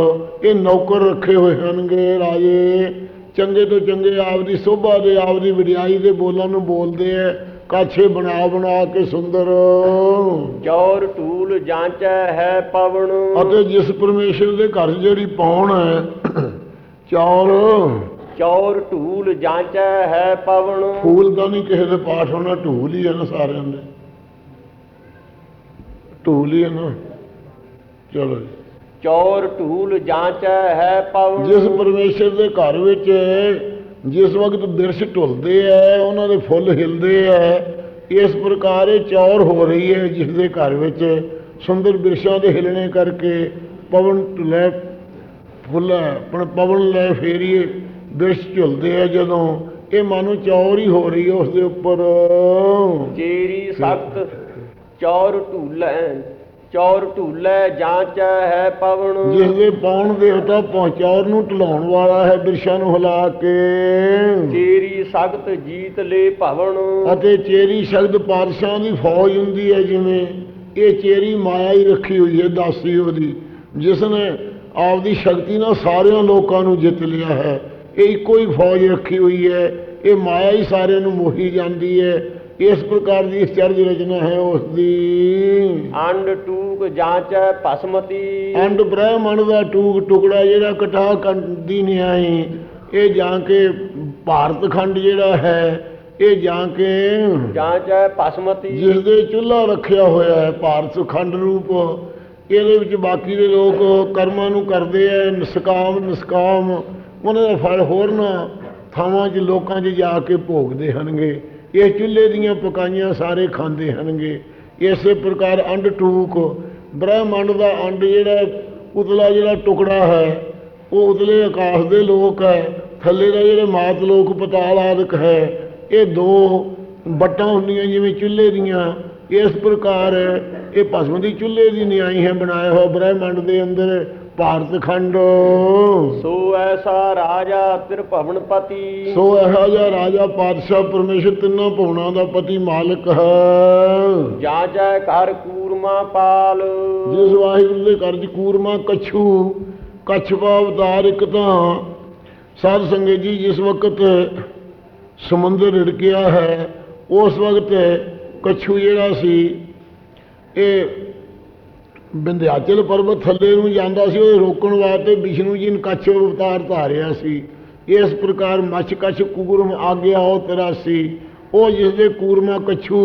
S1: ਇਹ ਨੌਕਰ ਰੱਖੇ ਹੋਏ ਹਨਗੇ ਰਾਜੇ। ਚੰਗੇ ਤੋਂ ਚੰਗੇ ਆਪਦੀ ਸੋਭਾ ਦੇ ਆਪਦੀ ਵਡਿਆਈ ਦੇ ਬੋਲਾਂ ਨੂੰ ਬੋਲਦੇ ਐ। ਕਾਛੇ ਬਣਾ ਬਣਾ ਕੇ ਸੁੰਦਰ।
S2: ਚੌਰ ਟੂਲ ਜਾਂਚੈ ਹੈ ਪਵਨ।
S1: ਅਤੇ ਜਿਸ ਪਰਮੇਸ਼ਰ ਦੇ ਘਰ ਜਿਹੜੀ ਪੌਣ ਹੈ ਚੌਰ
S2: ਚੌਰ ਟੂਲ ਜਾਂਚੈ ਹੈ ਪਵਨ।
S1: ਫੂਲ ਤਾਂ ਨਹੀਂ ਕਿਸੇ ਦੇ ਪਾਠ ਹੋਣਾ ਢੂਲ ਹੀ ਹੈ ਨਾ ਸਾਰਿਆਂ ਦੇ। ਢੂਲ ਹੀ ਹੈ ਨਾ ਚਲੋ।
S2: ਚੌਰ ਟੂਲ ਜਾਂਚੈ ਹੈ ਪਵਨ।
S1: ਜਿਸ ਪਰਮੇਸ਼ਰ ਦੇ ਘਰ ਵਿੱਚ ਜਿਸ ਵਕਤ ਬਿਰਸ਼ ਢੁਲਦੇ ਐ, ਉਹਨਾਂ ਦੇ ਫੁੱਲ ਹਿਲਦੇ ਐ। ਇਸ ਪ੍ਰਕਾਰ ਇਹ ਚੌਰ ਹੋ ਰਹੀ ਹੈ ਜਿਸ ਦੇ ਘਰ ਵਿੱਚ ਸੁੰਦਰ ਬਿਰਸ਼ਾਂ ਦੇ ਹਿਲਣੇ ਕਰਕੇ ਪਵਨ ਢੁਲੇ ਫੁੱਲ ਆਪਣ ਪਵਨ ਲੈ ਫੇਰੀਏ ਬਿਰਸ਼ ਝੁਲਦੇ ਆ ਜਦੋਂ ਇਹ ਮਾਨੋ ਚੌਰ ਹੀ ਹੋ ਰਹੀ ਹੈ ਉਸ ਦੇ ਉੱਪਰ
S2: ਚੇਰੀ ਸਖਤ ਚੌਰ ਢੂਲੈ ਚੌਰ ਢੂਲੈ ਜਾਂਚੈ ਹੈ ਪਵਨ।
S1: ਜਿਸ ਦੇ ਪਾਉਣ ਦੇਵਤਾ ਪਹੁੰਚਾਉਰ ਨੂੰ ਢਲਾਉਣ ਵਾਲਾ ਹੈ ਬਿਰਸ਼ਾਂ ਨੂੰ ਹਿਲਾ ਕੇ।
S2: ਚੇਰੀ ਸਖਤ ਜੀਤ ਲੈ ਭਵਨ।
S1: ਅਤੇ ਚੇਰੀ ਸ਼ਬਦ ਪਾਤਸ਼ਾਹ ਦੀ ਫੌਜ ਹੁੰਦੀ ਹੈ ਜਿਵੇਂ। ਇਹ ਚੇਰੀ ਮਾਇਆ ਹੀ ਰੱਖੀ ਹੋਈ ਹੈ ਦਾਸੀ ਉਹਦੀ ਜਿਸ ਨੇ ਆਪਦੀ ਸ਼ਕਤੀ ਨਾਲ ਸਾਰਿਆਂ ਲੋਕਾਂ ਨੂੰ ਜਿੱਤ ਲਿਆ ਹੈ। ਇਹ ਇੱਕੋ ਹੀ ਫੌਜ ਰੱਖੀ ਹੋਈ ਹੈ। ਇਹ ਮਾਇਆ ਹੀ ਸਾਰਿਆਂ ਨੂੰ ਮੋਹੀ ਜਾਂਦੀ ਹੈ। ਇਸ ਪ੍ਰਕਾਰ ਦੀ ਇਸ ਚਰਜ ਰਚਨਾ ਹੈ ਉਸ ਦੀ
S2: ਅੰਡ ਟੂਕ ਜਾਂਚੈ ਭਸਮਤੀ।
S1: ਅੰਡ ਬ੍ਰਹਮੰਡ ਦਾ ਟੂਕ ਟੁਕੜਾ ਜਿਹੜਾ ਕਟਾ ਕੰਦੀ ਨਹੀਂ ਆਈ ਇਹ ਜਾਂ ਕੇ ਭਾਰਤ ਖੰਡ ਜਿਹੜਾ ਹੈ ਇਹ ਜਾਂ ਕੇ
S2: ਜਾਂਚੈ ਭਸਮਤੀ।
S1: ਜਿਸ ਦੇ ਚੁੱਲ੍ਹਾ ਰੱਖਿਆ ਹੋਇਆ ਹੈ ਭਾਰਤ ਖੰਡ ਰੂਪ। ਇਹਦੇ ਵਿੱਚ ਬਾਕੀ ਦੇ ਲੋਕ ਕਰਮਾਂ ਨੂੰ ਕਰਦੇ ਐ ਨਿਸਕਾਮ ਨਿਸਕਾਮ। ਉਹਨਾਂ ਦਾ ਫਲ ਹੋਰਨਾਂ ਥਾਵਾਂ 'ਚ ਲੋਕਾਂ 'ਚ ਜਾ ਕੇ ਭੋਗਦੇ ਹਨਗੇ। ਇਹ ਚੁੱਲ੍ਹੇ ਦੀਆਂ ਪਕਾਈਆਂ ਸਾਰੇ ਖਾਂਦੇ ਹਨਗੇ। ਇਸੇ ਪ੍ਰਕਾਰ ਅੰਡ ਟੂਕ, ਬ੍ਰਹਿਮੰਡ ਦਾ ਅੰਡ ਜਿਹੜਾ ਉਤਲਾ ਜਿਹੜਾ ਟੁਕੜਾ ਹੈ, ਉਹ ਉਤਲੇ ਆਕਾਸ਼ ਦੇ ਲੋਕ ਹੈ, ਥੱਲੇ ਦਾ ਜਿਹੜੇ ਮਾਤ ਲੋਕ, ਪਤਾਲ ਆਦਿਕ ਹੈ, ਇਹ ਦੋ ਬੱਟਾਂ ਹੁੰਦੀਆਂ ਜਿਵੇਂ ਚੁੱਲ੍ਹੇ ਦੀਆਂ। ਇਸ ਪ੍ਰਕਾਰ ਇਹ ਭਸਮ ਦੀ ਚੁੱਲ੍ਹੇ ਦੀ ਨਿਆਈ ਹੈ, ਬਣਾਇਆ ਹੋਇਆ ਬ੍ਰਹਿਮੰਡ ਦੇ ਅੰਦਰ। ਭਾਰਤ ਖੰਡ।
S2: ਸੋ ਐਸਾ ਰਾਜਾ ਤ੍ਰਿਭਵਨਪਤੀ
S1: ਸੋ ਇਹੋ ਜਿਹਾ ਰਾਜਾ ਪਾਤਸ਼ਾਹ ਪਰਮੇਸ਼ਰ ਤਿੰਨਾਂ ਭਵਨਾਂ ਦਾ ਪਤੀ ਮਾਲਕ ਹੈ।
S2: ਜਾਂਚੈ ਘਰ ਕੂਰਮਾ ਪਾਲ।
S1: ਜਿਸ ਵਾਹਿਗੁਰੂ ਦੇ ਘਰ ਚ ਕੂਰਮਾ ਕੱਛੂ ਕੱਛਪਾ ਅਵਤਾਰ ਇੱਕ ਤਾਂ। ਸਾਧ ਸੰਗਤ ਜੀ ਜਿਸ ਵਕਤ ਸਮੁੰਦਰ ਰਿੜਕਿਆ ਹੈ ਉਸ ਵਕਤ ਕੱਛੂ ਜਿਹੜਾ ਸੀ ਇਹ ਵਿੰਧਿਆਚਲ ਪਰਬਤ ਥੱਲੇ ਨੂੰ ਜਾਂਦਾ ਸੀ ਉਹ ਰੋਕਣ ਵਾਸਤੇ ਵਿਸ਼ਨੂੰ ਜੀ ਨੇ ਕੱਛ ਅਵਤਾਰ ਧਾਰਿਆ ਸੀ। ਇਸ ਪ੍ਰਕਾਰ ਮੱਛ ਕੱਛ ਕੂਰਮ ਆਗਿਆ ਉਹ ਤੇਰਾ ਸੀ। ਉਹ ਜਿਸ ਦੇ ਕੂਰਮਾ ਕੱਛੂ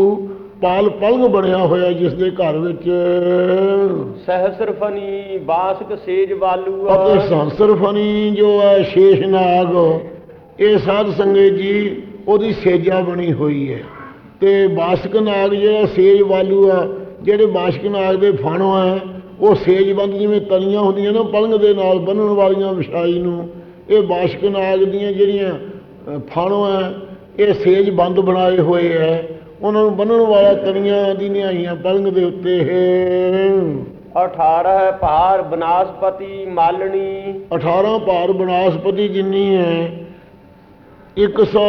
S1: ਪਾਲ ਪਲੰਗ ਬਣਿਆ ਹੋਇਆ ਜਿਸ ਦੇ ਘਰ ਵਿੱਚ
S2: ਸਹਸਰ ਫਨੀ ਬਾਸਕ ਸੇਜ ਵਾਲੂ
S1: ਸੰਸਰ ਫਨੀ ਜੋ ਹੈ ਸ਼ੇਸ਼ਨਾਗ ਇਹ ਸਾਧ ਸੰਗਤ ਜੀ ਉਹਦੀ ਸੇਜਾ ਬਣੀ ਹੋਈ ਹੈ। ਤੇ ਬਾਸਕ ਨਾਗ ਜਿਹੜਾ ਸੇਜ ਵਾਲੂ ਆ ਜਿਹੜੇ ਬਾਸਕ ਨਾਗ ਦੇ ਫਣ ਆ ਉਹ ਸੇਜਬੰਦ ਜਿਵੇਂ ਤਲੀਆਂ ਹੁੰਦੀਆਂ ਨਾ ਪਲੰਗ ਦੇ ਨਾਲ ਬੰਨਣ ਵਾਲੀਆਂ ਵਿਛਾਈ ਨੂੰ। ਇਹ ਬਾਸਕ ਨਾਗ ਦੀਆਂ ਜਿਹੜੀਆਂ ਫਣ ਆ ਇਹ ਸੇਜ ਬੰਦ ਬਣਾਏ ਹੋਏ ਐ ਉਹਨਾਂ ਨੂੰ ਬੰਨਣ ਵਾਲਾ ਤਲੀਆਂ ਦੀ ਨਿਹਾਈਆਂ ਪਲੰਗ ਦੇ ਉੱਤੇ ਹੈ।
S2: 18 ਭਾਰ ਬਨਾਸਪਤੀ ਮਾਲਣੀ।
S1: 18 ਭਾਰ ਬਨਾਸਪਤੀ ਜਿੰਨੀ ਹੈ 100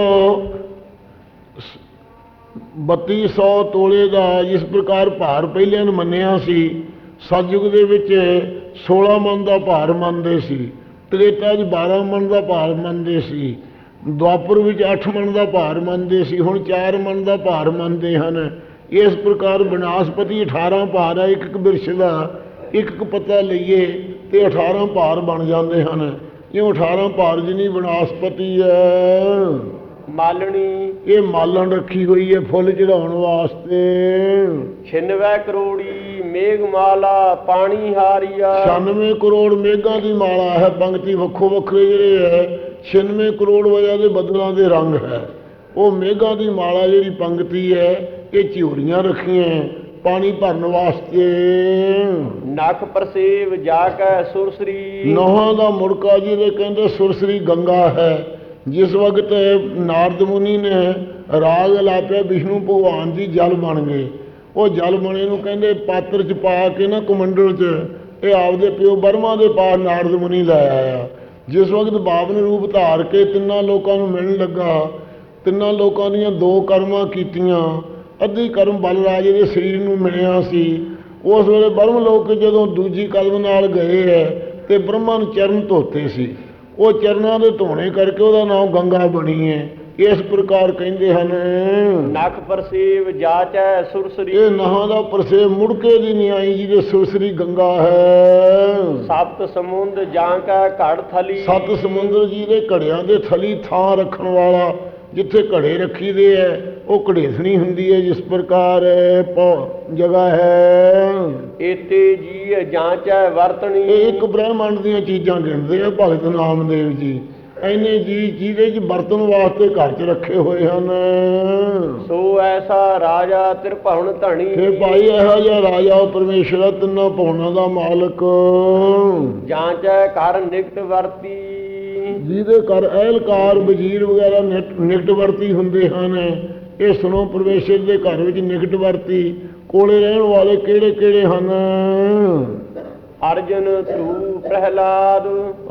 S1: 3200 ਤੋਲੇ ਦਾ ਜਿਸ ਪ੍ਰਕਾਰ ਭਾਰ ਪਹਿਲਿਆਂ ਨੇ ਮੰਨਿਆ ਸੀ, ਸਤਯੁਗ ਦੇ ਵਿੱਚ 16 ਮਨ ਦਾ ਭਾਰ ਮੰਨਦੇ ਸੀ, ਤ੍ਰੇਤਾ 'ਚ 12 ਮਨ ਦਾ ਭਾਰ ਮੰਨਦੇ ਸੀ ਦੁਆਪਰ ਵਿੱਚ 8 ਮਨ ਦਾ ਭਾਰ ਮੰਨਦੇ ਸੀ, ਹੁਣ 4 ਮਨ ਦਾ ਭਾਰ ਮੰਨਦੇ ਹਨ। ਇਸ ਪ੍ਰਕਾਰ ਬਨਾਸਪਤੀ 18 ਭਾਰ ਹੈ ਇੱਕ ਇੱਕ ਬਿਰਛ ਦਾ, ਇੱਕ ਇੱਕ ਪੱਤਾ ਲਈਏ ਤੇ 18 ਭਾਰ ਬਣ ਜਾਂਦੇ ਹਨ। ਇਹ 18 ਭਾਰ ਜਿਨੀ ਬਨਾਸਪਤੀ ਹੈ?
S2: ਮਾਲਣੀ।
S1: ਇਹ ਮਾਲਣ ਰੱਖੀ ਹੋਈ ਹੈ ਫੁੱਲ ਚੜਾਉਣ ਵਾਸਤੇ।
S2: 96 ਕਰੋੜੀ ਮੇਘਮਾਲਾ ਪਾਣੀ ਹਾਰੀਆ।
S1: 96 ਕਰੋੜ ਮੇਘਾਂ ਦੀ ਮਾਲਾ ਹੈ ਪੰਕਤੀ ਵੱਖੋ ਵੱਖਰੇ ਜਿਹੜੇ ਹੈ 96 ਕਰੋੜ ਵਜ੍ਹਾ ਦੇ ਬੱਦਲਾਂ ਦੇ ਰੰਗ ਹੈ। ਉਹ ਮੇਘਾਂ ਦੀ ਮਾਲਾ ਜਿਹੜੀ ਪੰਕਤੀ ਹੈ ਇਹ ਝਿਉਰੀਆਂ ਰੱਖੀਆਂ ਪਾਣੀ ਭਰਨ ਵਾਸਤੇ।
S2: ਨਖ ਪਰਸੇਵ ਜਾ ਕੈ ਸੁਰਸਰੀ।
S1: ਨੋਹਾਂ ਦਾ ਮੁੜਕਾ ਜਿਹਦੇ ਕਹਿੰਦੇ ਸੁਰਸਰੀ ਗੰਗਾ ਹੈ ਜਿਸ ਵਕਤ ਨਾਰਦ ਮੁਨੀ ਨੇ ਰਾਗ ਲਾਪਿਆ, ਵਿਸ਼ਨੂੰ ਭਗਵਾਨ ਦੀ ਜਲ ਬਣ ਗਏ। ਉਹ ਜਲ ਬਣੇ ਨੂੰ ਕਹਿੰਦੇ, ਪਾਤਰ ਚ ਪਾ ਕੇ ਨਾ ਕਮੰਡਲ ਚ, ਇਹ ਆਪਦੇ ਪਿਓ ਬਰਮਾ ਦੇ ਪਾਸ ਨਾਰਦ ਮੁਨੀ ਲੈ ਆਇਆ। ਜਿਸ ਵਕਤ ਬਾਪ ਰੂਪ ਧਾਰ ਕੇ ਤਿੰਨਾਂ ਲੋਕਾਂ ਨੂੰ ਮਿਲਣ ਲੱਗਾ, ਤਿੰਨਾਂ ਲੋਕਾਂ ਦੀਆਂ ਦੋ ਕਰਮਾਂ ਕੀਤੀਆਂ। ਅੱਧੀ ਕਰਮ ਬਲ ਰਾਜੇ ਦੇ ਸਰੀਰ ਨੂੰ ਮਿਲਿਆ ਸੀ। ਉਸ ਵੇਲੇ ਬ੍ਰਹਮ ਲੋਕ ਜਦੋਂ ਦੂਜੀ ਕਲਮ ਨਾਲ ਗਏ ਹੈ, ਤੇ ਬ੍ਰਹਮਾ ਨੂੰ ਚਰਨ ਧੋਤੇ ਸੀ। ਉਹ ਚਰਨਾਂ ਦੇ ਧੋਣੇ ਕਰਕੇ ਉਹਦਾ ਨਾਮ ਗੰਗਾ ਬਣੀ ਹੈ। ਇਸ ਪ੍ਰਕਾਰ ਕਹਿੰਦੇ ਹਨ
S2: ਨਖ ਪਰਸੇਵ ਜਾਚੈ ਸੁਰਸਰੀ।
S1: ਇਹ ਨਹਾਂ ਦਾ ਪ੍ਰਸੇ ਮੁੜਕੇ ਦੀ ਨਿਆਈ ਜੀ ਦੇ ਸੁਰਸਰੀ ਗੰਗਾ ਹੈ।
S2: ਸਪਤ ਸਮੁੰਦ ਜਾਂ ਕੈ ਘੜ ਥਲੀ।
S1: ਸੱਤ ਸਮੁੰਦਰ ਜੀ ਦੇ ਘੜਿਆਂ ਦੇ ਥਲੀ ਥਾਂ ਰੱਖਣ ਵਾਲਾ ਜਿੱਥੇ ਘੜੇ ਰੱਖੀਦੇ ਐ ਉਹ ਘੜੇਸਣੀ ਹੁੰਦੀ ਹੈ ਜਿਸ ਪ੍ਰਕਾਰ ਪ- ਜਗ੍ਹਾ ਹੈ।
S2: ਏਤੇ ਜੀ ਜਾਂਚੈ ਵਰਤਣੀ
S1: ਇਹ ਇੱਕ ਬ੍ਰਹਮੰਡ ਦੀਆਂ ਚੀਜ਼ਾਂ ਗਿਣਦੇ ਆ ਭਗਤ ਨਾਮਦੇਵ ਜੀ ਐਨੇ ਜੀ ਜਿਹਦੇ ਚ ਵਰਤਨ ਵਾਸਤੇ ਘਰ ਚ ਰੱਖੇ ਹੋਏ ਹਨ।
S2: ਸੋ ਐਸਾ ਰਾਜਾ ਤਿਰਭਵਨ ਧਣੀ
S1: ਫੇ ਭਾਈ ਇਹੋ ਜਿਹਾ ਰਾਜਾ ਉਹ ਪਰਮੇਸ਼ਰ ਤਿੰਨਾਂ ਭਵਨਾਂ ਦਾ ਮਾਲਕ।
S2: ਜਾਂਚੈ ਕਰ ਨਿਕਟ ਵਰਤੀ।
S1: ਜਿਹਦੇ ਘਰ ਅਹਿਲਕਾਰ ਵਜ਼ੀਰ ਵਗੈਰਾ ਨਿਕ- ਨਿਕਟ ਵਰਤੀ ਹੁੰਦੇ ਹਨ ਇਹ ਸੁਣੋ ਪਰਮੇਸ਼ਰ ਦੇ ਘਰ ਵਿੱਚ ਨਿਕਟ ਵਰਤੀ ਕੋਲੇ ਰਹਿਣ ਵਾਲੇ ਕਿਹੜੇ ਕਿਹੜੇ ਹਨ?
S2: ਅਰਜਨ ਧਰੂ ਪ੍ਰਹਿਲਾਦ।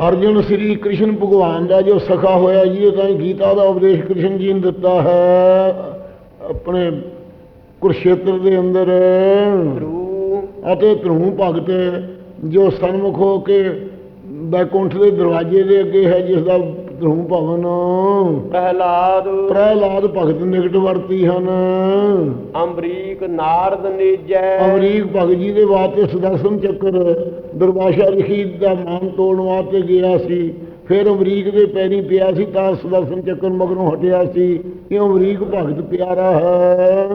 S1: ਅਰਜੁਨ ਸ੍ਰੀ ਕ੍ਰਿਸ਼ਨ ਭਗਵਾਨ ਦਾ ਜੋ ਸਖਾ ਹੋਇਆ ਜੀ ਤਾਂ ਗੀਤਾ ਦਾ ਉਪਦੇਸ਼ ਕ੍ਰਿਸ਼ਨ ਜੀ ਨੇ ਦਿੱਤਾ ਹੈ ਆਪਣੇ ਕੁਰਸ਼ੇਤਰ ਦੇ ਅੰਦਰ।
S2: ਧਰੂ
S1: ਅਤੇ ਧਰੂ ਭਗਤ ਜੋ ਸਨਮੁਖ ਹੋ ਕੇ ਬੈਕੁੰਠ ਦੇ ਦਰਵਾਜ਼ੇ ਦੇ ਅੱਗੇ ਹੈ ਜਿਸ ਦਾ ਧਰੂ ਭਵਨ।
S2: ਪ੍ਰਹਿਲਾਦ।
S1: ਪ੍ਰਹਿਲਾਦ ਭਗਤ ਨਿਕਟ ਵਰਤੀ ਹਨ।
S2: ਅੰਬਰੀਕ ਨਾਰਦ ਨੇਜੈ।
S1: ਅਮਰੀਕ ਭਗਤ ਜੀ ਦੇ ਵਾਸਤੇ ਸੁਦਰਸ਼ਨ ਚੱਕਰ ਦੁਰਵਾਸ਼ਾ ਰਿਸ਼ੀ ਦਾ ਮਾਨ ਤੋੜਨ ਵਾਸਤੇ ਗਿਆ ਸੀ। ਫਿਰ ਅਮਰੀਕ ਦੇ ਪੈਰੀ ਪਿਆ ਸੀ ਤਾਂ ਸੁਦਰਸ਼ਨ ਚੱਕਰ ਮਗਰੋਂ ਹਟਿਆ ਸੀ। ਇਹ ਅਮਰੀਕ ਭਗਤ ਪਿਆਰਾ ਹੈ।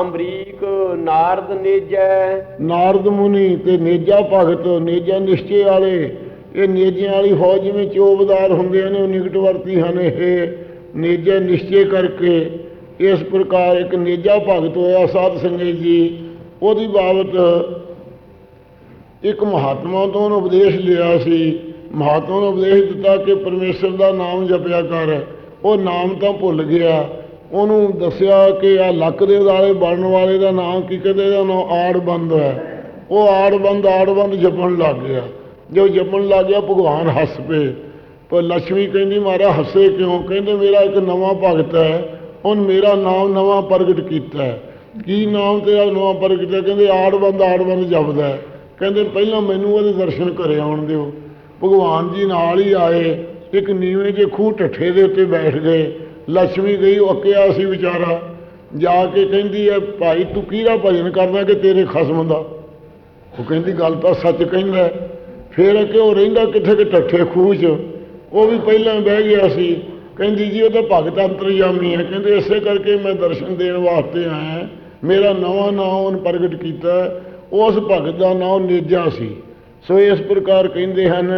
S2: ਅੰਬਰੀਕ ਨਾਰਦ ਨੇਜੈ।
S1: ਨਾਰਦ ਮੁਨੀ ਤੇ ਨੇਜਾ ਭਗਤ ਨੇਜਾ ਨਿਸ਼ਚੇ ਵਾਲੇ ਇਹ ਨੇਜਿਆਂ ਵਾਲੀ ਫੌਜ ਜਿਵੇਂ ਚੋਬਦਾਰ ਹੁੰਦੇ ਨੇ ਉਹ ਨਿਕਟ ਵਰਤੀ ਹਨ। ਇਹ ਨੇਜਾ ਨਿਸ਼ਚੇ ਕਰਕੇ ਇਸ ਪ੍ਰਕਾਰ ਇੱਕ ਨੇਜਾ ਭਗਤ ਹੋਇਆ ਸਾਧ ਸੰਗਤ ਜੀ। ਉਹਦੀ ਬਾਬਤ ਇੱਕ ਮਹਾਤਮਾ ਤੋਂ ਉਹਨੂੰ ਉਪਦੇਸ਼ ਲਿਆ ਸੀ। ਮਹਾਤਮਾ ਨੂੰ ਉਪਦੇਸ਼ ਦਿੱਤਾ ਕਿ ਪਰਮੇਸ਼ਰ ਦਾ ਨਾਮ ਜਪਿਆ ਕਰ। ਉਹ ਨਾਮ ਤਾਂ ਭੁੱਲ ਗਿਆ। ਉਹਨੂੰ ਦੱਸਿਆ ਕਿ ਆ ਲੱਕ ਦੇ ਉਦਾਲੇ ਬਣਨ ਵਾਲੇ ਦਾ ਨਾਮ ਕੀ ਕਹਿੰਦੇ ਇਹਦਾ ਨਾਮ ਆੜਬੰਦ ਹੈ। ਉਹ ਆੜਬੰਦ ਆੜਬੰਦ ਜਪਣ ਲੱਗ ਗਿਆ। ਜੋ ਜੰਮਣ ਲੱਗ ਗਿਆ, ਭਗਵਾਨ ਹੱਸ ਪਏ। ਪਰ ਲక్ష్ਮੀ ਕਹਿੰਦੀ ਮਾਰਾ ਹੱਸੇ ਕਿਉਂ? ਕਹਿੰਦੇ, ਮੇਰਾ ਇੱਕ ਨਵਾਂ ਭਗਤ ਹੈ। ਉਹਨ ਮੇਰਾ ਨਾਮ ਨਵਾਂ ਪ੍ਰਗਟ ਕੀਤਾ ਹੈ। ਕੀ ਨਾਮ ਤੇਰਾ ਨਵਾਂ ਪ੍ਰਗਟ ਹੈ? ਕਹਿੰਦੇ ਆੜ ਬੰਦ ਜਪਦਾ ਕਹਿੰਦੇ, ਪਹਿਲਾਂ ਮੈਨੂੰ ਉਹਦੇ ਦਰਸ਼ਨ ਕਰੇ ਆਉਣ ਦਿਓ। ਭਗਵਾਨ ਜੀ ਨਾਲ ਹੀ ਆਏ। ਇੱਕ ਨੀਵੇਂ ਜੇ ਖੂਹ ਟੱਠੇ ਦੇ ਉੱਤੇ ਬੈਠ ਗਏ। ਲక్ష్ਮੀ ਗਈ ਅੱਕਿਆ ਸੀ ਵਿਚਾਰਾ। ਜਾ ਕੇ ਕਹਿੰਦੀ ਐ ਭਾਈ, ਤੂੰ ਕਿਹਦਾ ਭਜਨ ਕਰਦਾ ਕਿ ਤੇਰੇ ਖਸਮ ਦਾ? ਉਹ ਕਹਿੰਦੀ, ਗੱਲ ਤਾਂ ਸੱਚ ਕਹਿੰਦਾ ਫਿਰ ਕਿ ਉਹ ਰਹਿੰਦਾ ਕਿੱਥੇ ਕਿ ਢੱਠੇ ਖੂਹ 'ਚ? ਉਹ ਵੀ ਪਹਿਲਾਂ ਬਹਿ ਗਿਆ ਸੀ। ਕਹਿੰਦੀ ਜੀ ਉਹ ਤਾਂ ਭਗਤ ਅੰਤਰਯਾਮੀ ਹੈ। ਕਹਿੰਦੇ ਇਸੇ ਕਰਕੇ ਮੈਂ ਦਰਸ਼ਨ ਦੇਣ ਵਾਸਤੇ ਆਇਆ। ਮੇਰਾ ਨਵਾਂ ਨਾਮ ਉਹਨ ਪ੍ਰਗਟ ਕੀਤਾ। ਉਸ ਭਗਤ ਦਾ ਨਾਮ ਨੇਜਾ ਸੀ। ਸੋ ਇਸ ਪ੍ਰਕਾਰ ਕਹਿੰਦੇ ਹਨ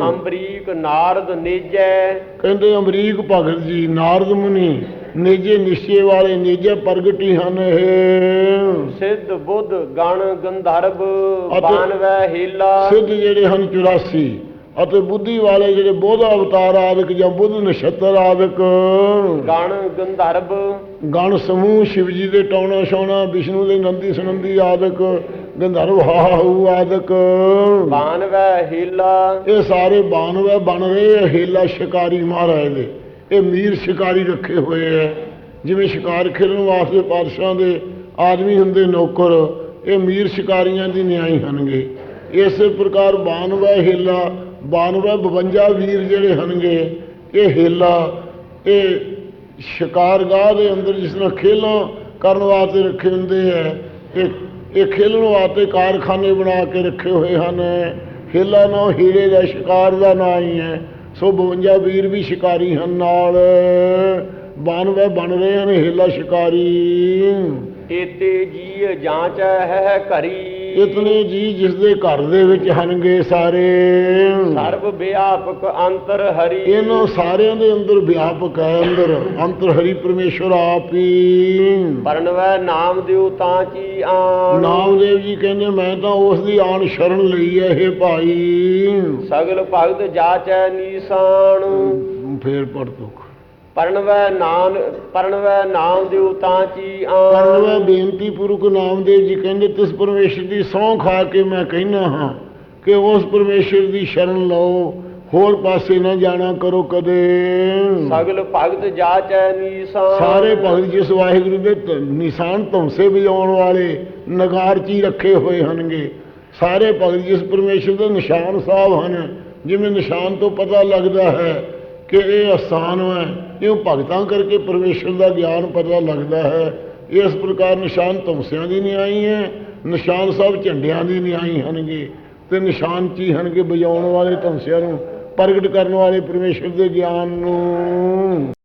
S2: ਅੰਬਰੀਕ ਨਾਰਦ ਨੇਜੈ।
S1: ਕਹਿੰਦੇ ਅਮਰੀਕ ਭਗਤ ਜੀ ਨਾਰਦ ਮੁਨੀ। ਨੇਜੇ ਨਿਸ਼ਚੇ ਵਾਲੇ ਨੇਜੇ ਪ੍ਰਗਟੀ ਹਨ ਇਹ।
S2: ਸਿੱਧ ਬੁੱਧ ਗਣ ਗੰਧਰਵ ਬਾਨਵੈ ਹੀਲਾ।
S1: ਸਿੱਧ ਜਿਹੜੇ ਹਨ 84 ਅਤੇ ਬੁੱਧੀ ਵਾਲੇ ਜਿਹੜੇ ਬੋਧ ਅਵਤਾਰ ਆਦਿਕ ਜਾਂ ਬੁੱਧ ਨਛੱਤਰ ਆਦਿਕ।
S2: ਗਣ ਗੰਧਰਵ
S1: ਗਣ ਸਮੂਹ ਸ਼ਿਵ ਜੀ ਦੇ ਟੌਣਾ ਛਾਉਣਾ ਵਿਸ਼ਨੂੰ ਦੇ ਨੰਦੀ ਸੁਨੰਦੀ ਆਦਿਕ ਗੰਧਰਵ ਹਾਹੂ ਆਦਿਕ।
S2: ਬਾਨਵੈ ਹੀਲਾ।
S1: ਇਹ ਸਾਰੇ ਬਾਨਵੇ ਬਣ ਰਹੇ ਹੇਲਾ ਸ਼ਿਕਾਰੀ ਮਹਾਰਾਜ ਦੇ। ਇਹ ਮੀਰ ਸ਼ਿਕਾਰੀ ਰੱਖੇ ਹੋਏ ਐ ਜਿਵੇਂ ਸ਼ਿਕਾਰ ਖੇਲਣ ਵਾਸਤੇ ਪਾਤਸ਼ਾਹਾਂ ਦੇ ਆਦਮੀ ਹੁੰਦੇ ਨੌਕਰ, ਇਹ ਮੀਰ ਸ਼ਿਕਾਰੀਆਂ ਦੀ ਨਿਆਈ ਹਨਗੇ ਇਸੇ ਪ੍ਰਕਾਰ ਬਾਨਵੇ ਹੇਲਾ, ਬਾਨਵੇ 52 ਵੀਰ ਜਿਹੜੇ ਹਨਗੇ ਇਹ ਹੇਲਾ, ਇਹ ਸ਼ਿਕਾਰਗਾਹ ਦੇ ਅੰਦਰ ਜਿਸ ਤਰ੍ਹਾਂ ਖੇਲਾਂ ਕਰਨ ਵਾਸਤੇ ਰੱਖੇ ਹੁੰਦੇ ਹੈ ਇਹ ਇਹ ਖੇਲਣ ਵਾਸਤੇ ਕਾਰਖਾਨੇ ਬਣਾ ਕੇ ਰੱਖੇ ਹੋਏ ਹਨ। ਹੇਲਾ ਨਾ ਹੀਰੇ ਦਾ ਸ਼ਿਕਾਰ ਦਾ ਨਾਂ ਹੀ ਹੈ। ਸੋ 52 ਵੀਰ ਵੀ ਸ਼ਿਕਾਰੀ ਹਨ ਨਾਲ। ਬਾਨਵੇ ਬਣ ਰਹੇ ਹਨ ਹੇਲਾ ਸ਼ਿਕਾਰੀ।
S2: ਏਤੇ ਜੀ ਜਾਂਚ ਹੈ ਘਰੀ।
S1: ਇਤਨੇ ਜੀ ਜਿਸ ਦੇ ਘਰ ਦੇ ਵਿੱਚ ਹਨਗੇ ਸਾਰੇ।
S2: ਸਰਬ ਵਿਆਪਕ ਅੰਤਰ ਹਰੀ।
S1: ਇਹਨਾਂ ਸਾਰਿਆਂ ਦੇ ਅੰਦਰ ਵਿਆਪਕ ਹੈ ਅੰਦਰ। ਅੰਤਰ ਹਰੀ ਪਰਮੇਸ਼ਵਰ ਆਪ ਹੀ।
S2: ਪਰਨਵੈ ਨਾਮ ਦਿਉ ਤਾਂ ਚੀ ਆਣ।
S1: ਨਾਮਦੇਵ ਜੀ ਕਹਿੰਦੇ ਮੈਂ ਤਾਂ ਉਸ ਦੀ ਆਣ ਸ਼ਰਨ ਲਈ ਹੈ ਇਹ ਭਾਈ।
S2: ਸਗਲ ਭਗਤ ਜਾਚੈ ਨੀਸਾਨ
S1: ਫੇਰ ਪੜ ਤੁਕ
S2: ਪਰਨਵੈ ਨਾਮ ਪਰਨਵੈ ਨਾਮ ਦਿਉ ਤਾਂ ਚੀ
S1: ਕਰਨਵਾ
S2: ਆਣ
S1: ਬੇਨਤੀ ਪੁਰਖ ਨਾਮਦੇਵ ਜੀ ਕਹਿੰਦੇ ਤਿਸ ਪਰਮੇਸ਼ਰ ਦੀ ਸਹੁੰ ਖਾ ਕੇ ਮੈਂ ਕਹਿਣਾ ਹਾਂ ਕਿ ਉਸ ਪਰਮੇਸ਼ਰ ਦੀ ਸ਼ਰਨ ਲਓ ਹੋਰ ਪਾਸੇ ਨਾ ਜਾਣਾ ਕਰੋ ਕਦੇ।
S2: ਸਗਲ ਭਗਤ ਜਾਚੈ ਨੀਸਾਨ।
S1: ਸਾਰੇ ਭਗਤ ਜਿਸ ਵਾਹਿਗੁਰੂ ਦੇ ਨਿਸ਼ਾਨ ਧੌਂਸੇ ਵਜਾਉਣ ਵਾਲੇ ਨਗਾਰ 'ਚ ਹੀ ਰੱਖੇ ਹੋਏ ਹਨਗੇ ਸਾਰੇ ਭਗਤ ਜਿਸ ਪਰਮੇਸ਼ਰ ਦੇ ਨਿਸ਼ਾਨ ਸਾਹਿਬ ਹਨ ਜਿਵੇਂ ਨਿਸ਼ਾਨ ਤੋਂ ਪਤਾ ਲੱਗਦਾ ਹੈ ਕਿ ਇਹ ਅਸਥਾਨ ਹੈ ਇਹ ਭਗਤਾਂ ਕਰਕੇ ਪਰਮੇਸ਼ਰ ਦਾ ਗਿਆਨ ਪਤਾ ਲੱਗਦਾ ਹੈ। ਇਸ ਪ੍ਰਕਾਰ ਨਿਸ਼ਾਨ ਧੌਂਸਿਆਂ ਦੀ ਨਿਆਈ ਹੈ, ਨਿਸ਼ਾਨ ਸਾਹਿਬ ਝੰਡਿਆਂ ਦੀ ਨਿਆਈ ਹਨਗੇ ਤੇ ਨਿਸ਼ਾਨ 'ਚ ਹਨਗੇ ਵਜਾਉਣ ਵਾਲੇ ਧੌਂਸਿਆਂ ਨੂੰ, ਪ੍ਰਗਟ ਕਰਨ ਵਾਲੇ ਪਰਮੇਸ਼ਰ ਦੇ ਗਿਆਨ ਨੂੰ।